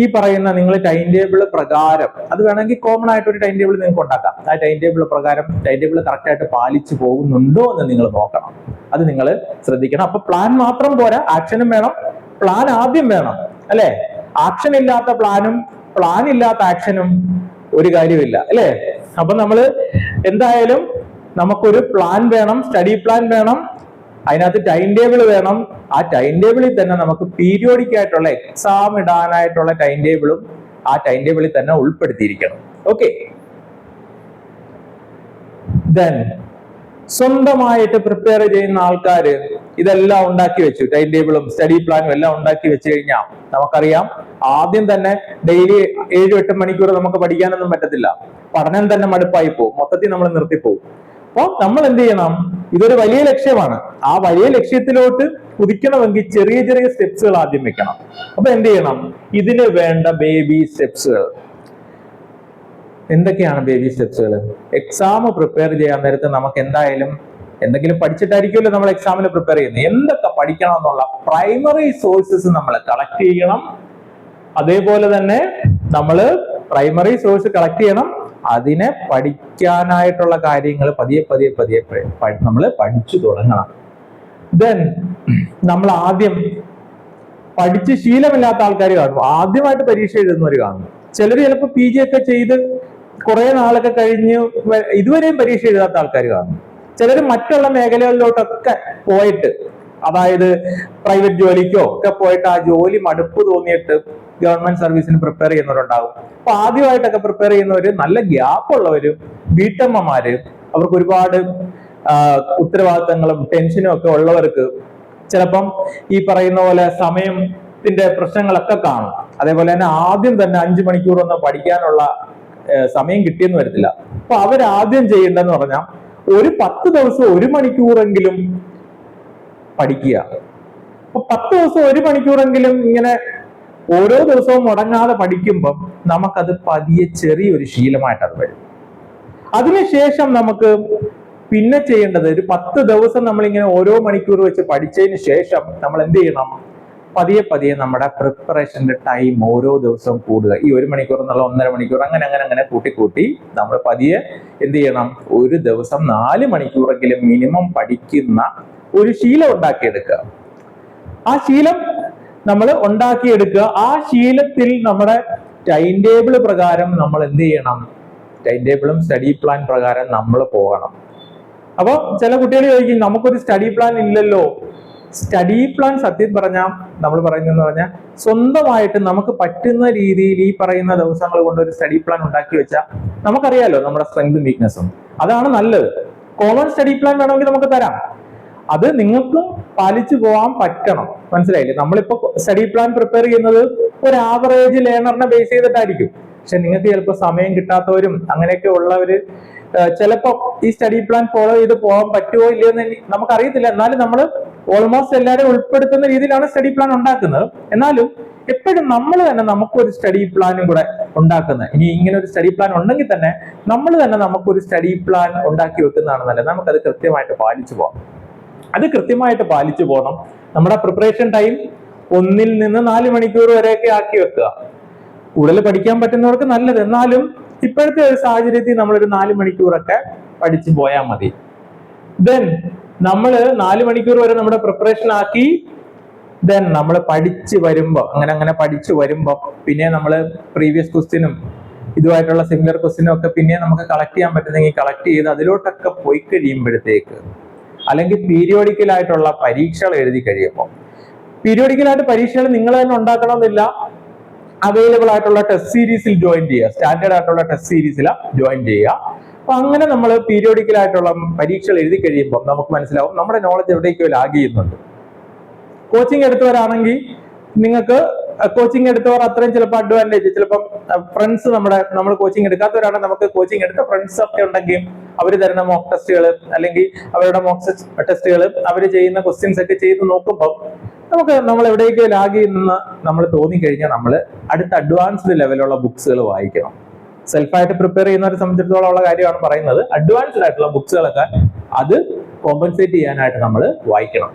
ഈ പറയുന്ന നിങ്ങൾ ടൈം ടേബിൾ പ്രകാരം അത് വേണമെങ്കിൽ കോമൺ ആയിട്ട് ഒരു ടൈം ടേബിൾ നിങ്ങൾക്ക് ഉണ്ടാക്കാം. ആ ടൈം ടേബിൾ പ്രകാരം ടൈം ടേബിൾ കറക്റ്റ് ആയിട്ട് പാലിച്ചു പോകുന്നുണ്ടോ എന്ന് നിങ്ങൾ നോക്കണം. അത് നിങ്ങൾ ശ്രദ്ധിക്കണം. അപ്പൊ പ്ലാൻ മാത്രം പോരാ. ആക്ഷനും വേണം. പ്ലാൻ ആദ്യം വേണം. അല്ലെ? ആക്ഷൻ ഇല്ലാത്ത പ്ലാനും പ്ലാൻ ഇല്ലാത്ത ആക്ഷനും ഒരു കാര്യമില്ല അല്ലേ? അപ്പൊ നമ്മൾ എന്തായാലും നമുക്കൊരു പ്ലാൻ വേണം സ്റ്റഡി പ്ലാൻ വേണം അതിനകത്ത് ടൈം ടേബിൾ വേണം. ആ ടൈം ടേബിളിൽ തന്നെ നമുക്ക് പീരിയോഡിക് ആയിട്ടുള്ള എക്സാം ഇടാനായിട്ടുള്ള ടൈം ടേബിളും ആ ടൈം ടേബിളിൽ തന്നെ ഉൾപ്പെടുത്തിയിരിക്കണം. ഓക്കെ ദെൻ സ്വന്തമായിട്ട് പ്രിപ്പയർ ചെയ്യുന്ന ആൾക്കാർ ഇതെല്ലാം ഉണ്ടാക്കി വെച്ചു. ടൈം ടേബിളും സ്റ്റഡി പ്ലാനും എല്ലാം ഉണ്ടാക്കി വെച്ച് കഴിഞ്ഞാൽ നമുക്കറിയാം ആദ്യം തന്നെ ഡെയിലി ഏഴ് എട്ട് മണിക്കൂർ നമുക്ക് പഠിക്കാനൊന്നും പറ്റത്തില്ല. പഠനം തന്നെ മടുപ്പായി പോകും മൊത്തത്തിൽ നമ്മൾ നിർത്തിപ്പോകും അപ്പോൾ നമ്മൾ എന്ത് ചെയ്യണം? ഇതൊരു വലിയ ലക്ഷ്യമാണ്. ആ വലിയ ലക്ഷ്യത്തിലോട്ട് കുതിക്കണമെങ്കിൽ ചെറിയ ചെറിയ സ്റ്റെപ്സുകൾ ആദ്യം വെക്കണം. അപ്പൊ എന്ത് ചെയ്യണം? ഇതിന് വേണ്ട ബേബി സ്റ്റെപ്സുകൾ എന്തൊക്കെയാണ് ബേബി സ്റ്റെപ്സുകൾ എക്സാം പ്രിപ്പയർ ചെയ്യാൻ നേരത്തെ നമുക്ക് എന്തായാലും എന്തെങ്കിലും പഠിച്ചിട്ടായിരിക്കുമല്ലോ നമ്മൾ എക്സാമിന് പ്രിപ്പയർ ചെയ്യുന്നത്. എന്തൊക്കെ പഠിക്കണം എന്നുള്ള പ്രൈമറി സോഴ്സസ് നമ്മൾ കളക്ട് ചെയ്യണം. അതേപോലെ തന്നെ നമ്മൾ പ്രൈമറി സോഴ്സ് കളക്ട് ചെയ്യണം. അതിനെ പഠിക്കാനായിട്ടുള്ള കാര്യങ്ങൾ പതിയെ പതിയെ പതിയെ നമ്മൾ പഠിച്ചു തുടങ്ങണം. ദെൻ നമ്മൾ ആദ്യം പഠിച്ച് ശീലമില്ലാത്ത ആൾക്കാർ കാണും. ആദ്യമായിട്ട് പരീക്ഷ എഴുതുന്നവർ കാണും. ചിലർ ചിലപ്പോൾ പി ജി ഒക്കെ ചെയ്ത് കുറെ നാളൊക്കെ കഴിഞ്ഞ് ഇതുവരെയും പരീക്ഷ എഴുതാത്ത ആൾക്കാർ കാണും. ചിലർ മറ്റുള്ള മേഖലകളിലോട്ടൊക്കെ പോയിട്ട് അതായത് പ്രൈവറ്റ് ജോലിക്കോ ഒക്കെ പോയിട്ട് ആ ജോലി മടുപ്പ് തോന്നിയിട്ട് ഗവൺമെന്റ് സർവീസിന് പ്രിപ്പയർ ചെയ്യുന്നവരുണ്ടാവും. അപ്പൊ ആദ്യമായിട്ടൊക്കെ പ്രിപ്പയർ ചെയ്യുന്നവര് നല്ല ഗ്യാപ്പ് ഉള്ളവരും വീട്ടമ്മമാര് അവർക്ക് ഒരുപാട് ഉത്തരവാദിത്തങ്ങളും ടെൻഷനും ഒക്കെ ഉള്ളവർക്ക് ചിലപ്പം ഈ പറയുന്ന പോലെ സമയത്തിന്റെ പ്രശ്നങ്ങളൊക്കെ കാണും. അതേപോലെ തന്നെ ആദ്യം തന്നെ അഞ്ചു മണിക്കൂർ ഒന്നും പഠിക്കാനുള്ള സമയം കിട്ടിയെന്ന് വരത്തില്ല. അപ്പൊ അവരാദ്യം ചെയ്യേണ്ടതെന്ന് പറഞ്ഞാൽ ഒരു പത്ത് ദിവസം ഒരു മണിക്കൂറെങ്കിലും പഠിക്കുക. അപ്പൊ പത്ത് ദിവസം ഒരു മണിക്കൂറെങ്കിലും ഇങ്ങനെ ഓരോ ദിവസവും മുടങ്ങാതെ പഠിക്കുമ്പം നമുക്കത് പതിയെ ചെറിയൊരു ശീലമായിട്ട് അത് വരും. അതിനുശേഷം നമുക്ക് പിന്നെ ചെയ്യേണ്ടത് ഒരു പത്ത് ദിവസം നമ്മളിങ്ങനെ ഓരോ മണിക്കൂർ വെച്ച് പഠിച്ചതിന് ശേഷം നമ്മൾ എന്ത് ചെയ്യണം? പതിയെ പതിയെ നമ്മുടെ പ്രിപ്പറേഷന്റെ ടൈം ഓരോ ദിവസവും കൂടുക. ഈ ഒരു മണിക്കൂർ എന്നുള്ള ഒന്നര മണിക്കൂർ അങ്ങനെ അങ്ങനെ അങ്ങനെ കൂട്ടി കൂട്ടി നമ്മൾ പതിയെ എന്ത് ചെയ്യണം? ഒരു ദിവസം നാല് മണിക്കൂറെങ്കിലും മിനിമം പഠിക്കുന്ന ഒരു ശീലം ഉണ്ടാക്കിയെടുക്കുക. ആ ശീലം നമ്മൾ ഉണ്ടാക്കിയെടുക്കുക. ആ ശീലത്തിൽ നമ്മുടെ ടൈം ടേബിൾ പ്രകാരം നമ്മൾ എന്ത് ചെയ്യണം? ടൈം ടേബിളും സ്റ്റഡി പ്ലാൻ പ്രകാരം നമ്മൾ പോകണം. അപ്പോൾ ചില കുട്ടികൾ ചോദിക്കും നമുക്കൊരു സ്റ്റഡി പ്ലാൻ ഇല്ലല്ലോ. സ്റ്റഡി പ്ലാൻ സത്യം പറഞ്ഞാൽ നമ്മൾ പറയുന്നതെന്ന് പറഞ്ഞാൽ സ്വന്തമായിട്ട് നമുക്ക് പറ്റുന്ന രീതിയിൽ ഈ പറയുന്ന ദിവസങ്ങൾ കൊണ്ട് ഒരു സ്റ്റഡി പ്ലാൻ ഉണ്ടാക്കി വെച്ചാൽ നമുക്കറിയാലോ നമ്മുടെ സ്ട്രെങ്തും വീക്ക്നെസ്സും അതാണ് നല്ലത്. കോമൺ സ്റ്റഡി പ്ലാൻ വേണമെങ്കിൽ നമുക്ക് തരാം. അത് നിങ്ങൾക്കും പാലിച്ചു പോകാൻ പറ്റണം. മനസ്സിലായില്ലേ? നമ്മളിപ്പോ സ്റ്റഡി പ്ലാൻ പ്രിപ്പയർ ചെയ്യുന്നത് ഒരു ആവറേജ് ലേണറിനെ ബേസ് ചെയ്തിട്ടായിരിക്കും. പക്ഷെ നിങ്ങൾക്ക് ചിലപ്പോൾ സമയം കിട്ടാത്തവരും അങ്ങനെയൊക്കെ ഉള്ളവര് ചിലപ്പോ ഈ സ്റ്റഡി പ്ലാൻ ഫോളോ ചെയ്ത് പോകാൻ പറ്റുമോ ഇല്ലയോ എന്ന് നമുക്ക് നമുക്കറിയത്തില്ല. എന്നാലും നമ്മൾ ഓൾമോസ്റ്റ് എല്ലാവരും ഉൾപ്പെടുത്തുന്ന രീതിയിലാണ് സ്റ്റഡി പ്ലാൻ ഉണ്ടാക്കുന്നത്. എന്നാലും എപ്പോഴും നമ്മൾ തന്നെ നമുക്കൊരു സ്റ്റഡി പ്ലാനും കൂടെ ഉണ്ടാക്കുന്നത്. ഇനി ഇങ്ങനെ ഒരു സ്റ്റഡി പ്ലാൻ ഉണ്ടെങ്കിൽ തന്നെ നമ്മൾ തന്നെ നമുക്കൊരു സ്റ്റഡി പ്ലാൻ ഉണ്ടാക്കി വെക്കുന്നതാണ് നല്ലത്. നമുക്കത് കൃത്യമായിട്ട് പാലിച്ചു പോകാം അത് കൃത്യമായിട്ട് പാലിച്ചു പോകണം നമ്മുടെ പ്രിപ്പറേഷൻ ടൈം ഒന്നിൽ നിന്ന് നാല് മണിക്കൂർ വരെയൊക്കെ ആക്കി വെക്കുക. കൂടുതൽ പഠിക്കാൻ പറ്റുന്നവർക്ക് നല്ലത്. എന്നാലും ഇപ്പോഴത്തെ ഒരു സാഹചര്യത്തിൽ നമ്മളൊരു നാല് മണിക്കൂറൊക്കെ പഠിച്ചു പോയാൽ മതി. ദെൻ നമ്മൾ നാല് മണിക്കൂർ വരെ നമ്മുടെ പ്രിപ്പറേഷൻ ആക്കി ദെൻ നമ്മൾ പഠിച്ച് വരുമ്പോൾ അങ്ങനെ അങ്ങനെ പഠിച്ചു വരുമ്പോൾ പിന്നെ നമ്മൾ പ്രീവിയസ് ക്വസ്റ്റ്യനും ഇതുമായിട്ടുള്ള സിമിലർ ക്വസ്റ്റ്യനും ഒക്കെ പിന്നെ നമുക്ക് കളക്ട് ചെയ്യാൻ പറ്റുന്നെങ്കിൽ കളക്ട് ചെയ്ത് അതിലോട്ടൊക്കെ പോയി കഴിയുമ്പോഴത്തേക്ക് അല്ലെങ്കിൽ പീരിയോഡിക്കലായിട്ടുള്ള പരീക്ഷകൾ എഴുതി കഴിയുമ്പോൾ പീരിയോഡിക്കലായിട്ട് പരീക്ഷകൾ നിങ്ങൾ തന്നെ ഉണ്ടാക്കണമെന്നില്ല. അവൈലബിൾ ആയിട്ടുള്ള ടെസ്റ്റ് സീരീസിൽ ജോയിൻ ചെയ്യുക. സ്റ്റാൻഡേർഡ് ആയിട്ടുള്ള ടെസ്റ്റ് സീരീസിൽ ജോയിൻ ചെയ്യുക. അപ്പൊ അങ്ങനെ നമ്മൾ പീരിയോഡിക്കൽ ആയിട്ടുള്ള പരീക്ഷകൾ എഴുതി കഴിയുമ്പോൾ നമുക്ക് മനസ്സിലാവും നമ്മുടെ നോളജ് എവിടേക്കോ ലാഗ് ചെയ്യുന്നുണ്ട് കോച്ചിങ് എടുത്തവരാണെങ്കിൽ നിങ്ങൾക്ക് കോച്ചിങ് എടുത്തവർ അത്രയും ചിലപ്പോൾ അഡ്വാന്റേജ് ചിലപ്പം ഫ്രണ്ട്സ് നമ്മുടെ നമ്മൾ കോച്ചിങ് എടുക്കാത്തവരാണെങ്കിൽ നമുക്ക് കോച്ചിങ് എടുത്ത ഫ്രണ്ട്സ് ഒക്കെ ഉണ്ടെങ്കിൽ അവർ തരുന്ന മോക്ക് ടെസ്റ്റുകൾ അല്ലെങ്കിൽ അവരുടെ മോക്ക് ടെസ്റ്റുകൾ അവർ ചെയ്യുന്ന ക്വസ്റ്റ്യൻസ് ഒക്കെ ചെയ്ത് നോക്കുമ്പോൾ നമുക്ക് നമ്മൾ എവിടേക്കോ ലാഗ് ചെയ്യുന്ന നമ്മൾ തോന്നിക്കഴിഞ്ഞാൽ നമ്മൾ അടുത്ത അഡ്വാൻസ്ഡ് ലെവലുള്ള ബുക്സുകൾ വായിക്കണം. സെൽഫായിട്ട് പ്രിപ്പയർ ചെയ്യുന്നവരെ സംബന്ധിച്ചിടത്തോളം ഉള്ള കാര്യമാണ് പറയുന്നത്. അഡ്വാൻസ്ഡ് ആയിട്ടുള്ള ബുക്സുകളൊക്കെ അത് കോമ്പൻസേറ്റ് ചെയ്യാനായിട്ട് നമ്മൾ വായിക്കണം.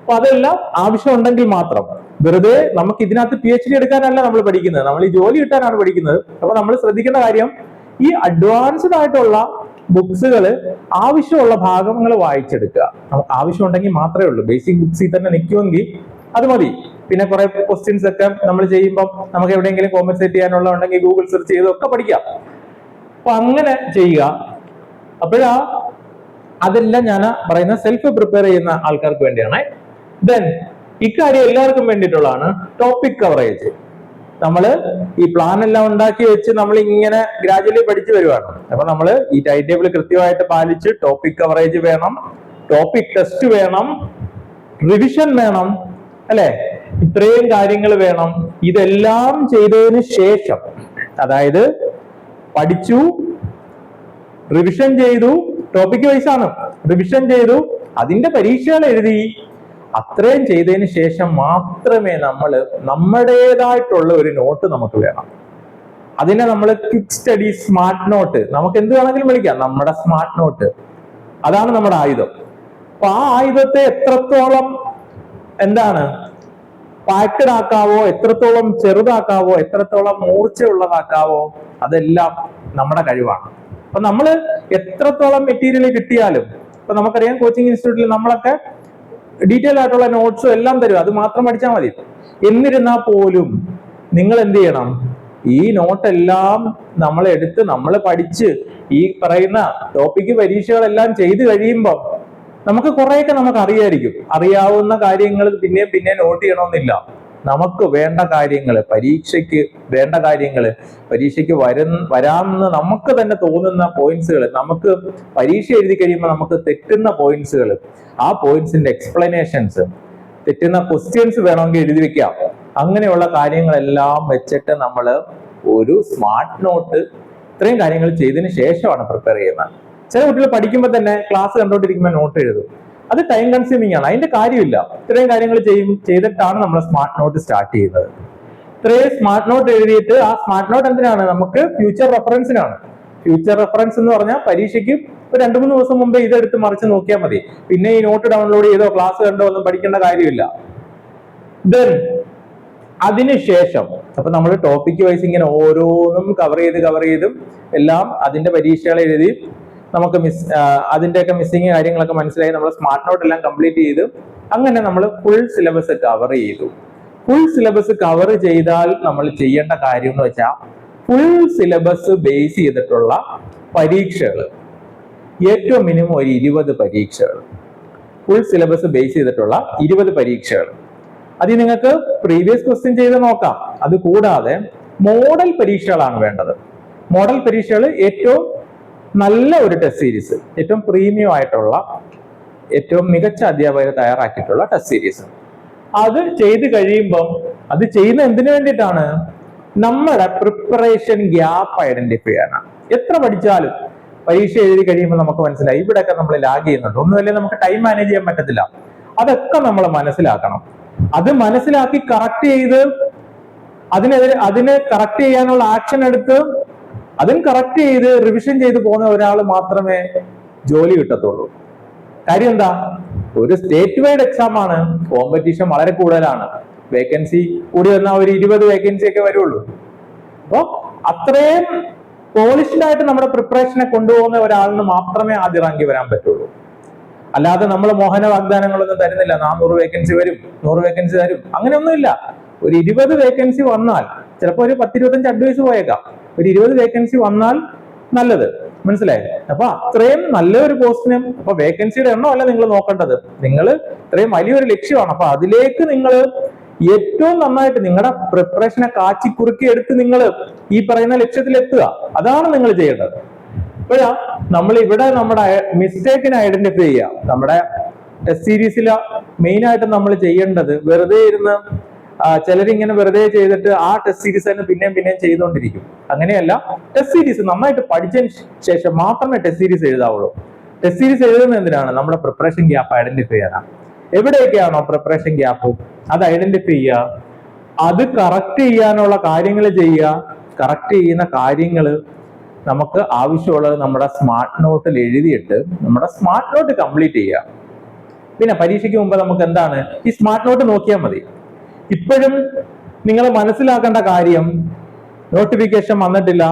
അപ്പൊ അതെല്ലാം ആവശ്യമുണ്ടെങ്കിൽ മാത്രം വെറുതെ നമുക്ക് ഇതിനകത്ത് പി എച്ച് ഡി എടുക്കാനല്ല നമ്മൾ പഠിക്കുന്നത്. നമ്മൾ ഈ ജോലി കിട്ടാനാണ് പഠിക്കുന്നത്. അപ്പൊ നമ്മൾ ശ്രദ്ധിക്കേണ്ട കാര്യം ഈ അഡ്വാൻസ്ഡ് ആയിട്ടുള്ള ബുക്സുകൾ ആവശ്യമുള്ള ഭാഗങ്ങൾ വായിച്ചെടുക്കുക. നമുക്ക് ആവശ്യമുണ്ടെങ്കിൽ മാത്രമേ ഉള്ളൂ. ബേസിക് ബുക്സിൽ തന്നെ നിൽക്കുമെങ്കിൽ അത് മതി. പിന്നെ കുറെ ക്വസ്റ്റ്യൻസ് ഒക്കെ നമ്മൾ ചെയ്യുമ്പോൾ നമുക്ക് എവിടെയെങ്കിലും കോമ്പൻസേറ്റ് ചെയ്യാനുള്ള ഉണ്ടെങ്കിൽ ഗൂഗിൾ സെർച്ച് ചെയ്തൊക്കെ പഠിക്കാം. അപ്പൊ അങ്ങനെ ചെയ്യുക. അപ്പോഴാ അതെല്ലാം ഞാൻ പറയുന്ന സെൽഫ് പ്രിപ്പയർ ചെയ്യുന്ന ആൾക്കാർക്ക് വേണ്ടിയാണ്. ദെൻ ഇക്കാര്യം എല്ലാവർക്കും വേണ്ടിയിട്ടുള്ളതാണ് ടോപ്പിക് കവറേജ് നമ്മൾ ഈ പ്ലാൻ എല്ലാം ഉണ്ടാക്കി വെച്ച് നമ്മൾ ഇങ്ങനെ ഗ്രാജുവലി പഠിച്ചു വരുവാണ്. അപ്പൊ നമ്മൾ ഈ ടൈം ടേബിൾ കൃത്യമായിട്ട് പാലിച്ച് ടോപ്പിക് കവറേജ് വേണം ടോപ്പിക് ടെസ്റ്റ് വേണം റിവിഷൻ വേണം അല്ലെ? ഇത്രയും കാര്യങ്ങൾ വേണം. ഇതെല്ലാം ചെയ്തതിന് ശേഷം അതായത് പഠിച്ചു റിവിഷൻ ചെയ്തു ടോപ്പിക് വൈസ് ആണ്. റിവിഷൻ ചെയ്തു അതിന്റെ പരീക്ഷകൾ എഴുതി. അത്രയും ചെയ്തതിന് ശേഷം മാത്രമേ നമ്മൾ നമ്മുടേതായിട്ടുള്ള ഒരു നോട്ട് നമുക്ക് വേണം. അതിനെ നമ്മൾ ക്വിക്ക് സ്റ്റഡി സ്മാർട്ട് നോട്ട് നമുക്ക് എന്ത് വേണമെങ്കിലും വിളിക്കാം. നമ്മുടെ സ്മാർട്ട് നോട്ട് അതാണ് നമ്മുടെ ആയുധം. അപ്പൊ ആ ആയുധത്തെ എത്രത്തോളം എന്താണ് ആക്കാവോ എത്രത്തോളം ചെറുതാക്കാവോ എത്രത്തോളം മൂർച്ചയുള്ളതാക്കാവോ അതെല്ലാം നമ്മുടെ കഴിവാണ്. അപ്പൊ നമ്മൾ എത്രത്തോളം മെറ്റീരിയൽ കിട്ടിയാലും ഇപ്പൊ നമുക്കറിയാം കോച്ചിങ് ഇൻസ്റ്റിറ്റ്യൂട്ടിൽ നമ്മളൊക്കെ ഡീറ്റെയിൽ ആയിട്ടുള്ള നോട്ട്സും എല്ലാം തരും. അത് മാത്രം പഠിച്ചാൽ മതി. എന്നിരുന്നാൽ പോലും നിങ്ങൾ എന്ത് ചെയ്യണം? ഈ നോട്ടെല്ലാം നമ്മൾ എടുത്ത് നമ്മൾ പഠിച്ച് ഈ പറയുന്ന ടോപ്പിക്ക് പരീക്ഷകളെല്ലാം ചെയ്തു കഴിയുമ്പോൾ നമുക്ക് കുറെയൊക്കെ നമുക്ക് അറിയായിരിക്കും. അറിയാവുന്ന കാര്യങ്ങൾ പിന്നെ പിന്നെ നോട്ട് ചെയ്യണമെന്നില്ല. നമുക്ക് വേണ്ട കാര്യങ്ങൾ പരീക്ഷയ്ക്ക് വേണ്ട കാര്യങ്ങൾ പരീക്ഷയ്ക്ക് വര വരാമെന്ന് നമുക്ക് തന്നെ തോന്നുന്ന പോയിന്റ്സുകൾ നമുക്ക് പരീക്ഷ എഴുതി കഴിയുമ്പോൾ നമുക്ക് തെറ്റുന്ന പോയിന്റ്സുകൾ ആ പോയിന്റ്സിന്റെ എക്സ്പ്ലനേഷൻസ് തെറ്റുന്ന ക്വസ്റ്റ്യൻസ് വേണമെങ്കിൽ എഴുതി വെക്കാം. അങ്ങനെയുള്ള കാര്യങ്ങളെല്ലാം വെച്ചിട്ട് നമ്മൾ ഒരു സ്മാർട്ട് നോട്ട് ഇത്രയും കാര്യങ്ങൾ ചെയ്തതിന് ശേഷമാണ് പ്രിപ്പയർ ചെയ്യുന്നത്. ചില കുട്ടികൾ പഠിക്കുമ്പോൾ തന്നെ ക്ലാസ് കണ്ടോണ്ടിരിക്കുമ്പോൾ നോട്ട് എഴുതും. അത് ടൈം കൺസ്യൂമിംഗ് ആണ്. അതിന്റെ കാര്യമില്ല. ഇത്രയും കാര്യങ്ങൾ ചെയ്യും ചെയ്തിട്ടാണ് നമ്മൾ സ്മാർട്ട് നോട്ട് സ്റ്റാർട്ട് ചെയ്യുന്നത്. ഇത്രയും സ്മാർട്ട് നോട്ട് എഴുതിയിട്ട് ആ സ്മാർട്ട് നോട്ട് എന്തിനാണ്? നമുക്ക് ഫ്യൂച്ചർ റെഫറൻസിനാണ് ഫ്യൂച്ചർ റെഫറൻസ് എന്ന് പറഞ്ഞാൽ പരീക്ഷയ്ക്ക് ഒരു രണ്ട് മൂന്ന് ദിവസം മുമ്പേ ഇതെടുത്ത് മറിച്ച് നോക്കിയാൽ മതി. പിന്നെ ഈ നോട്ട് ഡൗൺലോഡ് ചെയ്തോ ക്ലാസ് കണ്ടോ ഒന്നും പഠിക്കേണ്ട കാര്യമില്ല. ദെൻ അതിനുശേഷം അപ്പൊ നമ്മൾ ടോപ്പിക് വൈസ് ഇങ്ങനെ ഓരോന്നും കവർ ചെയ്ത് കവർ ചെയ്തും എല്ലാം അതിന്റെ പരീക്ഷകൾ എഴുതി നമുക്ക് മിസ് അതിന്റെയൊക്കെ മിസ്സിങ് കാര്യങ്ങളൊക്കെ മനസ്സിലായി നമ്മൾ സ്മാർട്ട് നോട്ട് എല്ലാം കംപ്ലീറ്റ് ചെയ്തു. അങ്ങനെ നമ്മൾ ഫുൾ സിലബസ് കവർ ചെയ്തു. ഫുൾ സിലബസ് കവർ ചെയ്താൽ നമ്മൾ ചെയ്യേണ്ട കാര്യം എന്ന് വെച്ചാൽ ഫുൾ സിലബസ് ബേസ് ചെയ്തിട്ടുള്ള പരീക്ഷകൾ. ഏറ്റവും മിനിമം ഒരു ഇരുപത് പരീക്ഷകൾ. ഫുൾ സിലബസ് ബേസ് ചെയ്തിട്ടുള്ള ഇരുപത് പരീക്ഷകൾ. അതിൽ നിങ്ങൾക്ക് പ്രീവിയസ് ക്വസ്റ്റ്യൻ ചെയ്ത് നോക്കാം. അത് കൂടാതെ മോഡൽ പരീക്ഷകളാണ് വേണ്ടത്. മോഡൽ പരീക്ഷകൾ ഏറ്റവും നല്ല ഒരു ടെസ്റ്റ് സീരീസ് ഏറ്റവും പ്രീമിയം ആയിട്ടുള്ള ഏറ്റവും മികച്ച അധ്യാപകർ തയ്യാറാക്കിയിട്ടുള്ള ടെസ്റ്റ് സീരീസ് അത് ചെയ്ത് കഴിയുമ്പം അത് ചെയ്യുന്ന എന്തിനു വേണ്ടിയിട്ടാണ്? നമ്മുടെ പ്രിപ്പറേഷൻ ഗ്യാപ്പ് ഐഡന്റിഫൈ ചെയ്യാനാണ് എത്ര പഠിച്ചാലും പരീക്ഷ എഴുതി കഴിയുമ്പോൾ നമുക്ക് മനസ്സിലായി. ഇവിടെ ഇവിടെയൊക്കെ നമ്മൾ ലാഗ് ചെയ്യുന്നുണ്ട്. ഒന്നുമല്ലേ നമുക്ക് ടൈം മാനേജ് ചെയ്യാൻ പറ്റത്തില്ല. അതൊക്കെ നമ്മൾ മനസ്സിലാക്കണം. അത് മനസ്സിലാക്കി കറക്റ്റ് ചെയ്ത് അതിനെതിരെ അതിനെ കറക്റ്റ് ചെയ്യാനുള്ള ആക്ഷൻ എടുത്ത് അതും കറക്റ്റ് ചെയ്ത് റിവിഷൻ ചെയ്ത് പോകുന്ന ഒരാൾ മാത്രമേ ജോലി കിട്ടത്തുള്ളൂ. കാര്യം എന്താ? ഒരു സ്റ്റേറ്റ് വൈഡ് എക്സാം ആണ്. കോമ്പറ്റീഷൻ വളരെ കൂടുതലാണ്. വേക്കൻസി കൂടി വന്നാൽ ഒരു ഇരുപത് വേക്കൻസി ഒക്കെ വരുള്ളൂ. അപ്പോ അത്രയും പോളിഷ്ഡ് ആയിട്ട് നമ്മുടെ പ്രിപ്പറേഷനെ കൊണ്ടുപോകുന്ന ഒരാളിന് മാത്രമേ ആദ്യ റാങ്കിൽ വരാൻ പറ്റുള്ളൂ. അല്ലാതെ നമ്മൾ മോഹന വാഗ്ദാനങ്ങളൊന്നും തരുന്നില്ല. നാനൂറ് വേക്കൻസി വരും നൂറ് വേക്കൻസി തരും. അങ്ങനെയൊന്നുമില്ല. ഒരു ഇരുപത് വേക്കൻസി വന്നാൽ ചിലപ്പോൾ ഒരു പത്തിരുപത്തഞ്ച് അഡ്വൈസ് പോയേക്കാം. ഒരു ഇരുപത് വേക്കൻസി വന്നാൽ നല്ലത്. മനസ്സിലായി? അപ്പൊ അത്രയും നല്ലൊരു പോസ്റ്റിന് അപ്പൊ വേക്കൻസിയുടെ എണ്ണമല്ല നിങ്ങൾ നോക്കേണ്ടത്. നിങ്ങൾ ഇത്രയും വലിയൊരു ലക്ഷ്യമാണ്. അപ്പൊ അതിലേക്ക് നിങ്ങൾ ഏറ്റവും നന്നായിട്ട് നിങ്ങളുടെ പ്രിപ്പറേഷനെ കാച്ചി കുറുക്കി എടുത്ത് നിങ്ങൾ ഈ പറയുന്ന ലക്ഷ്യത്തിൽ എത്തുക. അതാണ് നിങ്ങൾ ചെയ്യേണ്ടത്. ഇപ്പോഴാ നമ്മൾ ഇവിടെ നമ്മുടെ മിസ്റ്റേക്കിനെ ഐഡന്റിഫൈ ചെയ്യുക. നമ്മുടെ ടെസ്റ്റ് സീരീസിലെ മെയിൻ ആയിട്ട് നമ്മൾ ചെയ്യേണ്ടത് വെറുതെ ഇരുന്ന് ചിലരിങ്ങനെ വെറുതെ ചെയ്തിട്ട് ആ ടെസ്റ്റ് സീരീസ് തന്നെ പിന്നെയും പിന്നെയും ചെയ്തുകൊണ്ടിരിക്കും. അങ്ങനെയല്ല ടെസ്റ്റ് സീരീസ് നന്നായിട്ട് പഠിച്ചതിന് ശേഷം മാത്രമേ ടെസ്റ്റ് സീരീസ് എഴുതാവുള്ളൂ. ടെസ്റ്റ് സീരീസ് എഴുതുന്നത് എന്തിനാണ്? നമ്മുടെ പ്രിപ്പറേഷൻ ഗ്യാപ്പ് ഐഡന്റിഫൈ ചെയ്യാനാണ് എവിടെയൊക്കെയാണോ പ്രിപ്പറേഷൻ ഗ്യാപ്പ് അത് ഐഡന്റിഫൈ ചെയ്യുക. അത് കറക്റ്റ് ചെയ്യാനുള്ള കാര്യങ്ങൾ ചെയ്യുക. കറക്റ്റ് ചെയ്യുന്ന കാര്യങ്ങൾ നമുക്ക് ആവശ്യമുള്ളത് നമ്മുടെ സ്മാർട്ട് നോട്ടിൽ എഴുതിയിട്ട് നമ്മുടെ സ്മാർട്ട് നോട്ട് കംപ്ലീറ്റ് ചെയ്യുക. പിന്നെ പരീക്ഷയ്ക്ക് മുമ്പ് നമുക്ക് എന്താണ്? ഈ സ്മാർട്ട് നോട്ട് നോക്കിയാൽ മതി. ഇപ്പോഴും നിങ്ങൾ മനസ്സിലാക്കേണ്ട കാര്യം നോട്ടിഫിക്കേഷൻ വന്നിട്ടില്ല.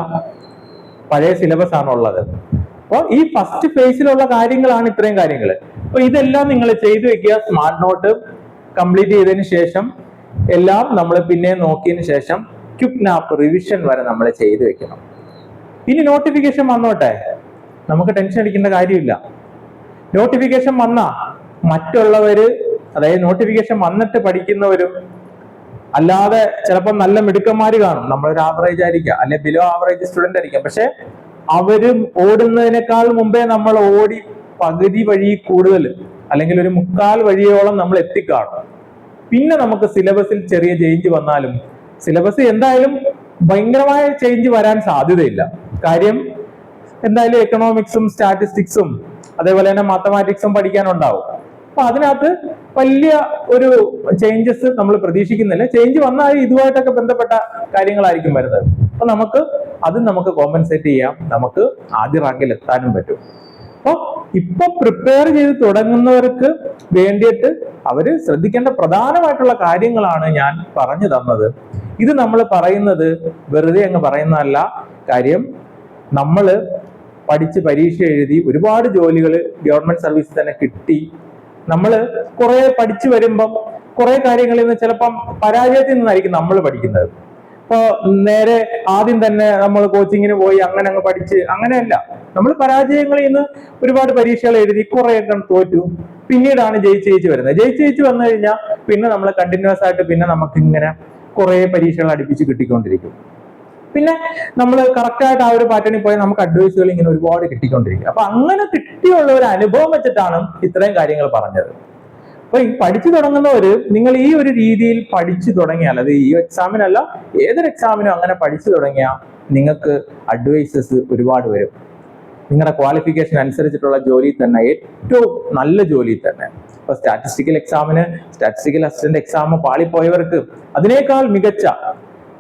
പഴയ സിലബസ് ആണ് ഉള്ളത് അപ്പോൾ ഈ ഫസ്റ്റ് ഫേസിലുള്ള കാര്യങ്ങളാണ് ഇത്രയും കാര്യങ്ങൾ അപ്പൊ ഇതെല്ലാം നിങ്ങൾ ചെയ്തു വെക്കുക. സ്മാർട്ട് നോട്ട് കംപ്ലീറ്റ് ചെയ്തതിന് ശേഷം എല്ലാം നമ്മൾ പിന്നെ നോക്കിയതിന് ശേഷം ക്യുക്ക് നാപ്പ് റിവിഷൻ വരെ നമ്മൾ ചെയ്തു വെക്കണം. ഇനി നോട്ടിഫിക്കേഷൻ വന്നോട്ടെ. നമുക്ക് ടെൻഷൻ അടിക്കേണ്ട കാര്യമില്ല. നോട്ടിഫിക്കേഷൻ വന്ന മറ്റുള്ളവര് അതായത് നോട്ടിഫിക്കേഷൻ വന്നിട്ട് പഠിക്കുന്നവരും അല്ലാതെ ചിലപ്പോൾ നല്ല മിടുക്കന്മാര് കാണും. നമ്മളൊരു ആവറേജ് ആയിരിക്കാം. അല്ലെ ബിലോ ആവറേജ് സ്റ്റുഡന്റ് ആയിരിക്കാം. പക്ഷെ അവരും ഓടുന്നതിനേക്കാൾ മുമ്പേ നമ്മൾ ഓടി പകുതി വഴി കൂടുതൽ അല്ലെങ്കിൽ ഒരു മുക്കാൽ വഴിയോളം നമ്മൾ എത്തിക്കാണും. പിന്നെ നമുക്ക് സിലബസിൽ ചെറിയ ചേഞ്ച് വന്നാലും സിലബസ് എന്തായാലും ഭയങ്കരമായ ചേഞ്ച് വരാൻ സാധ്യതയില്ല. കാര്യം എന്തായാലും എക്കണോമിക്സും സ്റ്റാറ്റിസ്റ്റിക്സും അതേപോലെ തന്നെ മാത്തമാറ്റിക്സും പഠിക്കാനുണ്ടാവും. അപ്പൊ അതിനകത്ത് വലിയ ഒരു ചേഞ്ചസ് നമ്മൾ പ്രതീക്ഷിക്കുന്നില്ല. ചേഞ്ച് വന്നാൽ ഇതുമായിട്ടൊക്കെ ബന്ധപ്പെട്ട കാര്യങ്ങളായിരിക്കും വരുന്നത്. അപ്പൊ നമുക്ക് അത് നമുക്ക് കോമ്പൻസേറ്റ് ചെയ്യാം. നമുക്ക് ആദ്യ റാങ്കിൽ എത്താനും പറ്റും. അപ്പൊ ഇപ്പൊ പ്രിപ്പയർ ചെയ്ത് തുടങ്ങുന്നവർക്ക് വേണ്ടിയിട്ട് അവർ ശ്രദ്ധിക്കേണ്ട പ്രധാനമായിട്ടുള്ള കാര്യങ്ങളാണ് ഞാൻ പറഞ്ഞു തന്നത്. ഇത് നമ്മൾ പറയുന്നത് വെറുതെ അങ്ങ് പറയുന്നതല്ല. കാര്യം നമ്മൾ പഠിച്ച് പരീക്ഷ എഴുതി ഒരുപാട് ജോലികൾ ഗവൺമെന്റ് സർവീസ് തന്നെ കിട്ടി. നമ്മൾ കുറെ പഠിച്ചു വരുമ്പം കുറെ കാര്യങ്ങളിൽ നിന്ന് ചിലപ്പം പരാജയത്തിൽ നിന്നായിരിക്കും നമ്മൾ പഠിക്കുന്നത്. ഇപ്പൊ നേരെ ആദ്യം തന്നെ നമ്മൾ കോച്ചിങ്ങിന് പോയി അങ്ങനെ അങ്ങ് പഠിച്ച് അങ്ങനെയല്ല. നമ്മൾ പരാജയങ്ങളിൽ നിന്ന് ഒരുപാട് പരീക്ഷകൾ എഴുതി കുറെയൊക്കെ തോറ്റു. പിന്നീടാണ് ജയിച്ച് ജയിച്ച് വരുന്നത്. ജയിച്ച് ജയിച്ച് വന്നു കഴിഞ്ഞാൽ പിന്നെ നമ്മൾ കണ്ടിന്യൂസ് ആയിട്ട് പിന്നെ നമുക്ക് ഇങ്ങനെ കുറെ പരീക്ഷകൾ അടുപ്പിച്ച് കിട്ടിക്കൊണ്ടിരിക്കും. പിന്നെ നമ്മൾ കറക്റ്റ് ആയിട്ട് ആ ഒരു പാറ്റേണിൽ പോയാൽ നമുക്ക് അഡ്വൈസുകൾ ഇങ്ങനെ ഒരുപാട് കിട്ടിക്കൊണ്ടിരിക്കും. അപ്പൊ അങ്ങനെ കിട്ടിയുള്ള ഒരു അനുഭവം വെച്ചിട്ടാണ് ഇത്രയും കാര്യങ്ങൾ പറഞ്ഞത്. അപ്പൊ ഈ പഠിച്ചു തുടങ്ങുന്നവര് നിങ്ങൾ ഈ ഒരു രീതിയിൽ പഠിച്ചു തുടങ്ങിയാൽ അത് ഈ എക്സാമിനല്ല ഏതൊരു എക്സാമിനും അങ്ങനെ പഠിച്ചു തുടങ്ങിയാൽ നിങ്ങൾക്ക് അഡ്വൈസസ് ഒരുപാട് വരും. നിങ്ങളുടെ ക്വാളിഫിക്കേഷൻ അനുസരിച്ചിട്ടുള്ള ജോലി തന്നെ ഏറ്റവും നല്ല ജോലി തന്നെ. ഇപ്പൊ സ്റ്റാറ്റിസ്റ്റിക്കൽ എക്സാമിന് സ്റ്റാറ്റിസ്റ്റിക്കൽ അസിസ്റ്റന്റ് എക്സാം പാളിപ്പോയവർക്ക് അതിനേക്കാൾ മികച്ച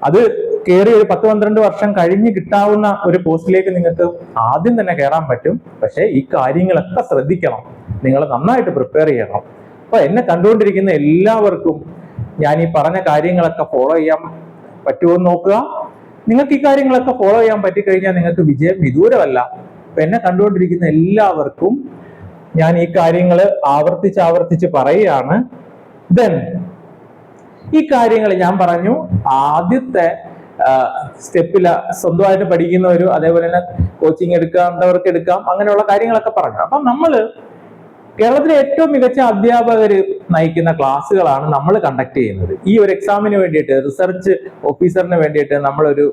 അത് കയറി ഒരു പത്ത് പന്ത്രണ്ട് വർഷം കഴിഞ്ഞ് കിട്ടാവുന്ന ഒരു പോസ്റ്റിലേക്ക് നിങ്ങൾക്ക് ആദ്യം തന്നെ കയറാൻ പറ്റും. പക്ഷേ ഈ കാര്യങ്ങളൊക്കെ ശ്രദ്ധിക്കണം. നിങ്ങൾ നന്നായിട്ട് പ്രിപ്പയർ ചെയ്യണം. അപ്പൊ എന്നെ കണ്ടുകൊണ്ടിരിക്കുന്ന എല്ലാവർക്കും ഞാൻ ഈ പറഞ്ഞ കാര്യങ്ങളൊക്കെ ഫോളോ ചെയ്യാൻ പറ്റുമോ എന്ന് നോക്കുക. നിങ്ങൾക്ക് ഈ കാര്യങ്ങളൊക്കെ ഫോളോ ചെയ്യാൻ പറ്റിക്കഴിഞ്ഞാൽ നിങ്ങൾക്ക് വിജയം വിദൂരമല്ല. അപ്പൊ എന്നെ കണ്ടുകൊണ്ടിരിക്കുന്ന എല്ലാവർക്കും ഞാൻ ഈ കാര്യങ്ങൾ ആവർത്തിച്ച് ആവർത്തിച്ച് പറയുകയാണ്. ദെൻ ഈ കാര്യങ്ങൾ ഞാൻ പറഞ്ഞു. ആദ്യത്തെ സ്റ്റെപ്പിൽ സ്വന്തമായിട്ട് പഠിക്കുന്നവരും അതേപോലെ തന്നെ കോച്ചിങ് എടുക്കാവുന്നവർക്ക് എടുക്കാം അങ്ങനെയുള്ള കാര്യങ്ങളൊക്കെ പറഞ്ഞു അപ്പം നമ്മൾ കേരളത്തിലെ ഏറ്റവും മികച്ച അധ്യാപകർ നയിക്കുന്ന ക്ലാസ്സുകളാണ് നമ്മൾ കണ്ടക്ട് ചെയ്യുന്നത്. ഈ ഒരു എക്സാമിന് വേണ്ടിയിട്ട് റിസർച്ച് ഓഫീസറിന് വേണ്ടിയിട്ട് നമ്മളൊരു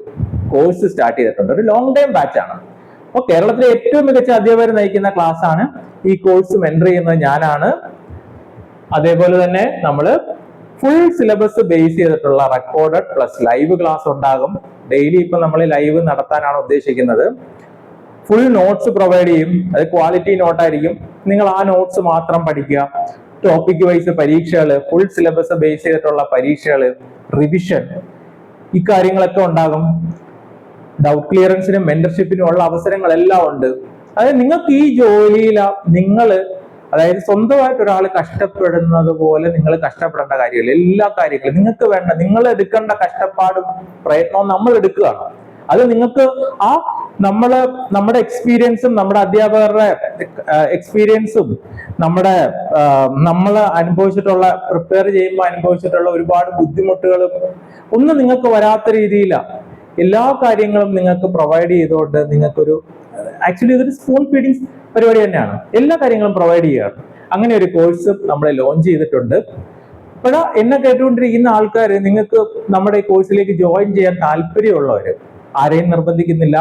കോഴ്സ് സ്റ്റാർട്ട് ചെയ്തിട്ടുണ്ട്. ഒരു ലോങ് ടൈം ബാച്ചാണ് അപ്പോൾ കേരളത്തിലെ ഏറ്റവും മികച്ച അധ്യാപകർ നയിക്കുന്ന ക്ലാസ് ആണ് ഈ കോഴ്സ് മെന്റർ ചെയ്യുന്നത് ഞാനാണ്. അതേപോലെ തന്നെ നമ്മൾ ഫുൾ സിലബസ് ബേസ് ചെയ്തിട്ടുള്ള റെക്കോർഡഡ് പ്ലസ് ലൈവ് ക്ലാസ് ഉണ്ടാകും. ഡെയിലി ഇപ്പൊ നമ്മൾ ലൈവ് നടത്താനാണ് ഉദ്ദേശിക്കുന്നത്. ഫുൾ നോട്ട്സ് പ്രൊവൈഡ് ചെയ്യും. അത് ക്വാളിറ്റി നോട്ട് ആയിരിക്കും. നിങ്ങൾ ആ നോട്ട്സ് മാത്രം പഠിക്കുക. ടോപ്പിക് വൈസ് പരീക്ഷകൾ ഫുൾ സിലബസ് ബേസ് ചെയ്തിട്ടുള്ള പരീക്ഷകൾ റിവിഷൻ ഇക്കാര്യങ്ങളൊക്കെ ഉണ്ടാകും. ഡൗട്ട് ക്ലിയറൻസിനും മെന്റർഷിപ്പിനും ഉള്ള അവസരങ്ങളെല്ലാം ഉണ്ട്. അതായത് നിങ്ങൾക്ക് ഈ ജോലിയിൽ നിങ്ങൾ അതായത് സ്വന്തമായിട്ട് ഒരാൾ കഷ്ടപ്പെടുന്നത് പോലെ നിങ്ങൾ കഷ്ടപ്പെടേണ്ട കാര്യമില്ല. എല്ലാ കാര്യങ്ങളും നിങ്ങൾക്ക് വേണ്ട നിങ്ങൾ എടുക്കേണ്ട കഷ്ടപ്പാടും പ്രയത്നവും നമ്മൾ എടുക്കുകയാണ്. അത് നിങ്ങൾക്ക് ആ നമ്മൾ നമ്മുടെ എക്സ്പീരിയൻസും നമ്മുടെ അധ്യാപകരുടെ എക്സ്പീരിയൻസും നമ്മുടെ നമ്മൾ അനുഭവിച്ചിട്ടുള്ള പ്രിപ്പയർ ചെയ്യുമ്പോൾ അനുഭവിച്ചിട്ടുള്ള ഒരുപാട് ബുദ്ധിമുട്ടുകളും ഒന്നും നിങ്ങൾക്ക് വരാത്ത രീതിയിലാണ് എല്ലാ കാര്യങ്ങളും നിങ്ങൾക്ക് പ്രൊവൈഡ് ചെയ്തുകൊണ്ട് നിങ്ങൾക്കൊരു ആക്ച്വലി ഇതൊരു സ്പൂൺ ഫീഡിങ് പരിപാടി തന്നെയാണ്. എല്ലാ കാര്യങ്ങളും പ്രൊവൈഡ് ചെയ്യുകയാണ് അങ്ങനെ ഒരു കോഴ്സ് നമ്മൾ ലോഞ്ച് ചെയ്തിട്ടുണ്ട്. അപ്പോഴാ എന്നെ കേട്ടുകൊണ്ടിരിക്കുന്ന ആൾക്കാർ നിങ്ങൾക്ക് നമ്മുടെ കോഴ്സിലേക്ക് ജോയിൻ ചെയ്യാൻ താല്പര്യമുള്ളവർ ആരെയും നിർബന്ധിക്കുന്നില്ല.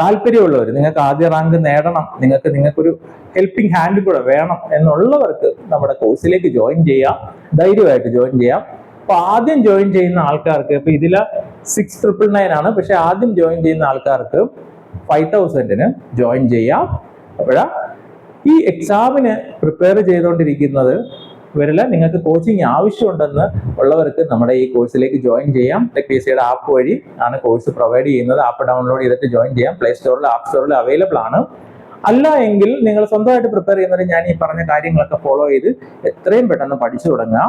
താല്പര്യമുള്ളവർ നിങ്ങൾക്ക് ആദ്യ റാങ്ക് നേടണം. നിങ്ങൾക്ക് നിങ്ങൾക്കൊരു ഹെൽപ്പിംഗ് ഹാൻഡ് കൂടെ വേണം എന്നുള്ളവർക്ക് നമ്മുടെ കോഴ്സിലേക്ക് ജോയിൻ ചെയ്യാം. ധൈര്യമായിട്ട് ജോയിൻ ചെയ്യാം. അപ്പൊ ആദ്യം ജോയിൻ ചെയ്യുന്ന ആൾക്കാർക്ക് ഇപ്പൊ ഇതിൽ സിക്സ് ട്രിപ്പിൾ നയൻ ആണ്. പക്ഷെ ആദ്യം ജോയിൻ ചെയ്യുന്ന ആൾക്കാർക്ക് ഫൈവ് തൗസൻഡിന് ജോയിൻ ചെയ്യാം. അപ്പോഴാ ഈ എക്സാമിന് പ്രിപ്പയർ ചെയ്തുകൊണ്ടിരിക്കുന്നത് ഇവരെല്ലാം നിങ്ങൾക്ക് കോച്ചിങ് ആവശ്യമുണ്ടെന്ന് ഉള്ളവർക്ക് നമ്മുടെ ഈ കോഴ്സിലേക്ക് ജോയിൻ ചെയ്യാം. ടെക് പി സിയുടെ ആപ്പ് വഴി ആണ് കോഴ്സ് പ്രൊവൈഡ് ചെയ്യുന്നത്. ആപ്പ് ഡൗൺലോഡ് ചെയ്തിട്ട് ജോയിൻ ചെയ്യാം. പ്ലേ സ്റ്റോറിൽ ആപ്പ് സ്റ്റോറിൽ അവൈലബിൾ ആണ്. അല്ല എങ്കിൽ നിങ്ങൾ സ്വന്തമായിട്ട് പ്രിപ്പയർ ചെയ്യുന്നവരെ ഞാൻ ഈ പറഞ്ഞ കാര്യങ്ങളൊക്കെ ഫോളോ ചെയ്ത് എത്രയും പെട്ടെന്ന് പഠിച്ചു തുടങ്ങുക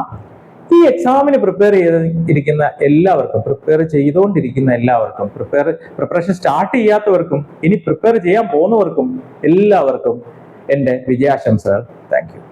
ഈ എക്സാമിന് പ്രിപ്പയർ ചെയ്തിരിക്കുന്ന എല്ലാവർക്കും പ്രിപ്പയർ ചെയ്തുകൊണ്ടിരിക്കുന്ന എല്ലാവർക്കും പ്രിപ്പയർ പ്രിപ്പറേഷൻ സ്റ്റാർട്ട് ചെയ്യാത്തവർക്കും ഇനി പ്രിപ്പയർ ചെയ്യാൻ പോകുന്നവർക്കും എല്ലാവർക്കും എന്റെ വിജയാശംസകൾ. താങ്ക്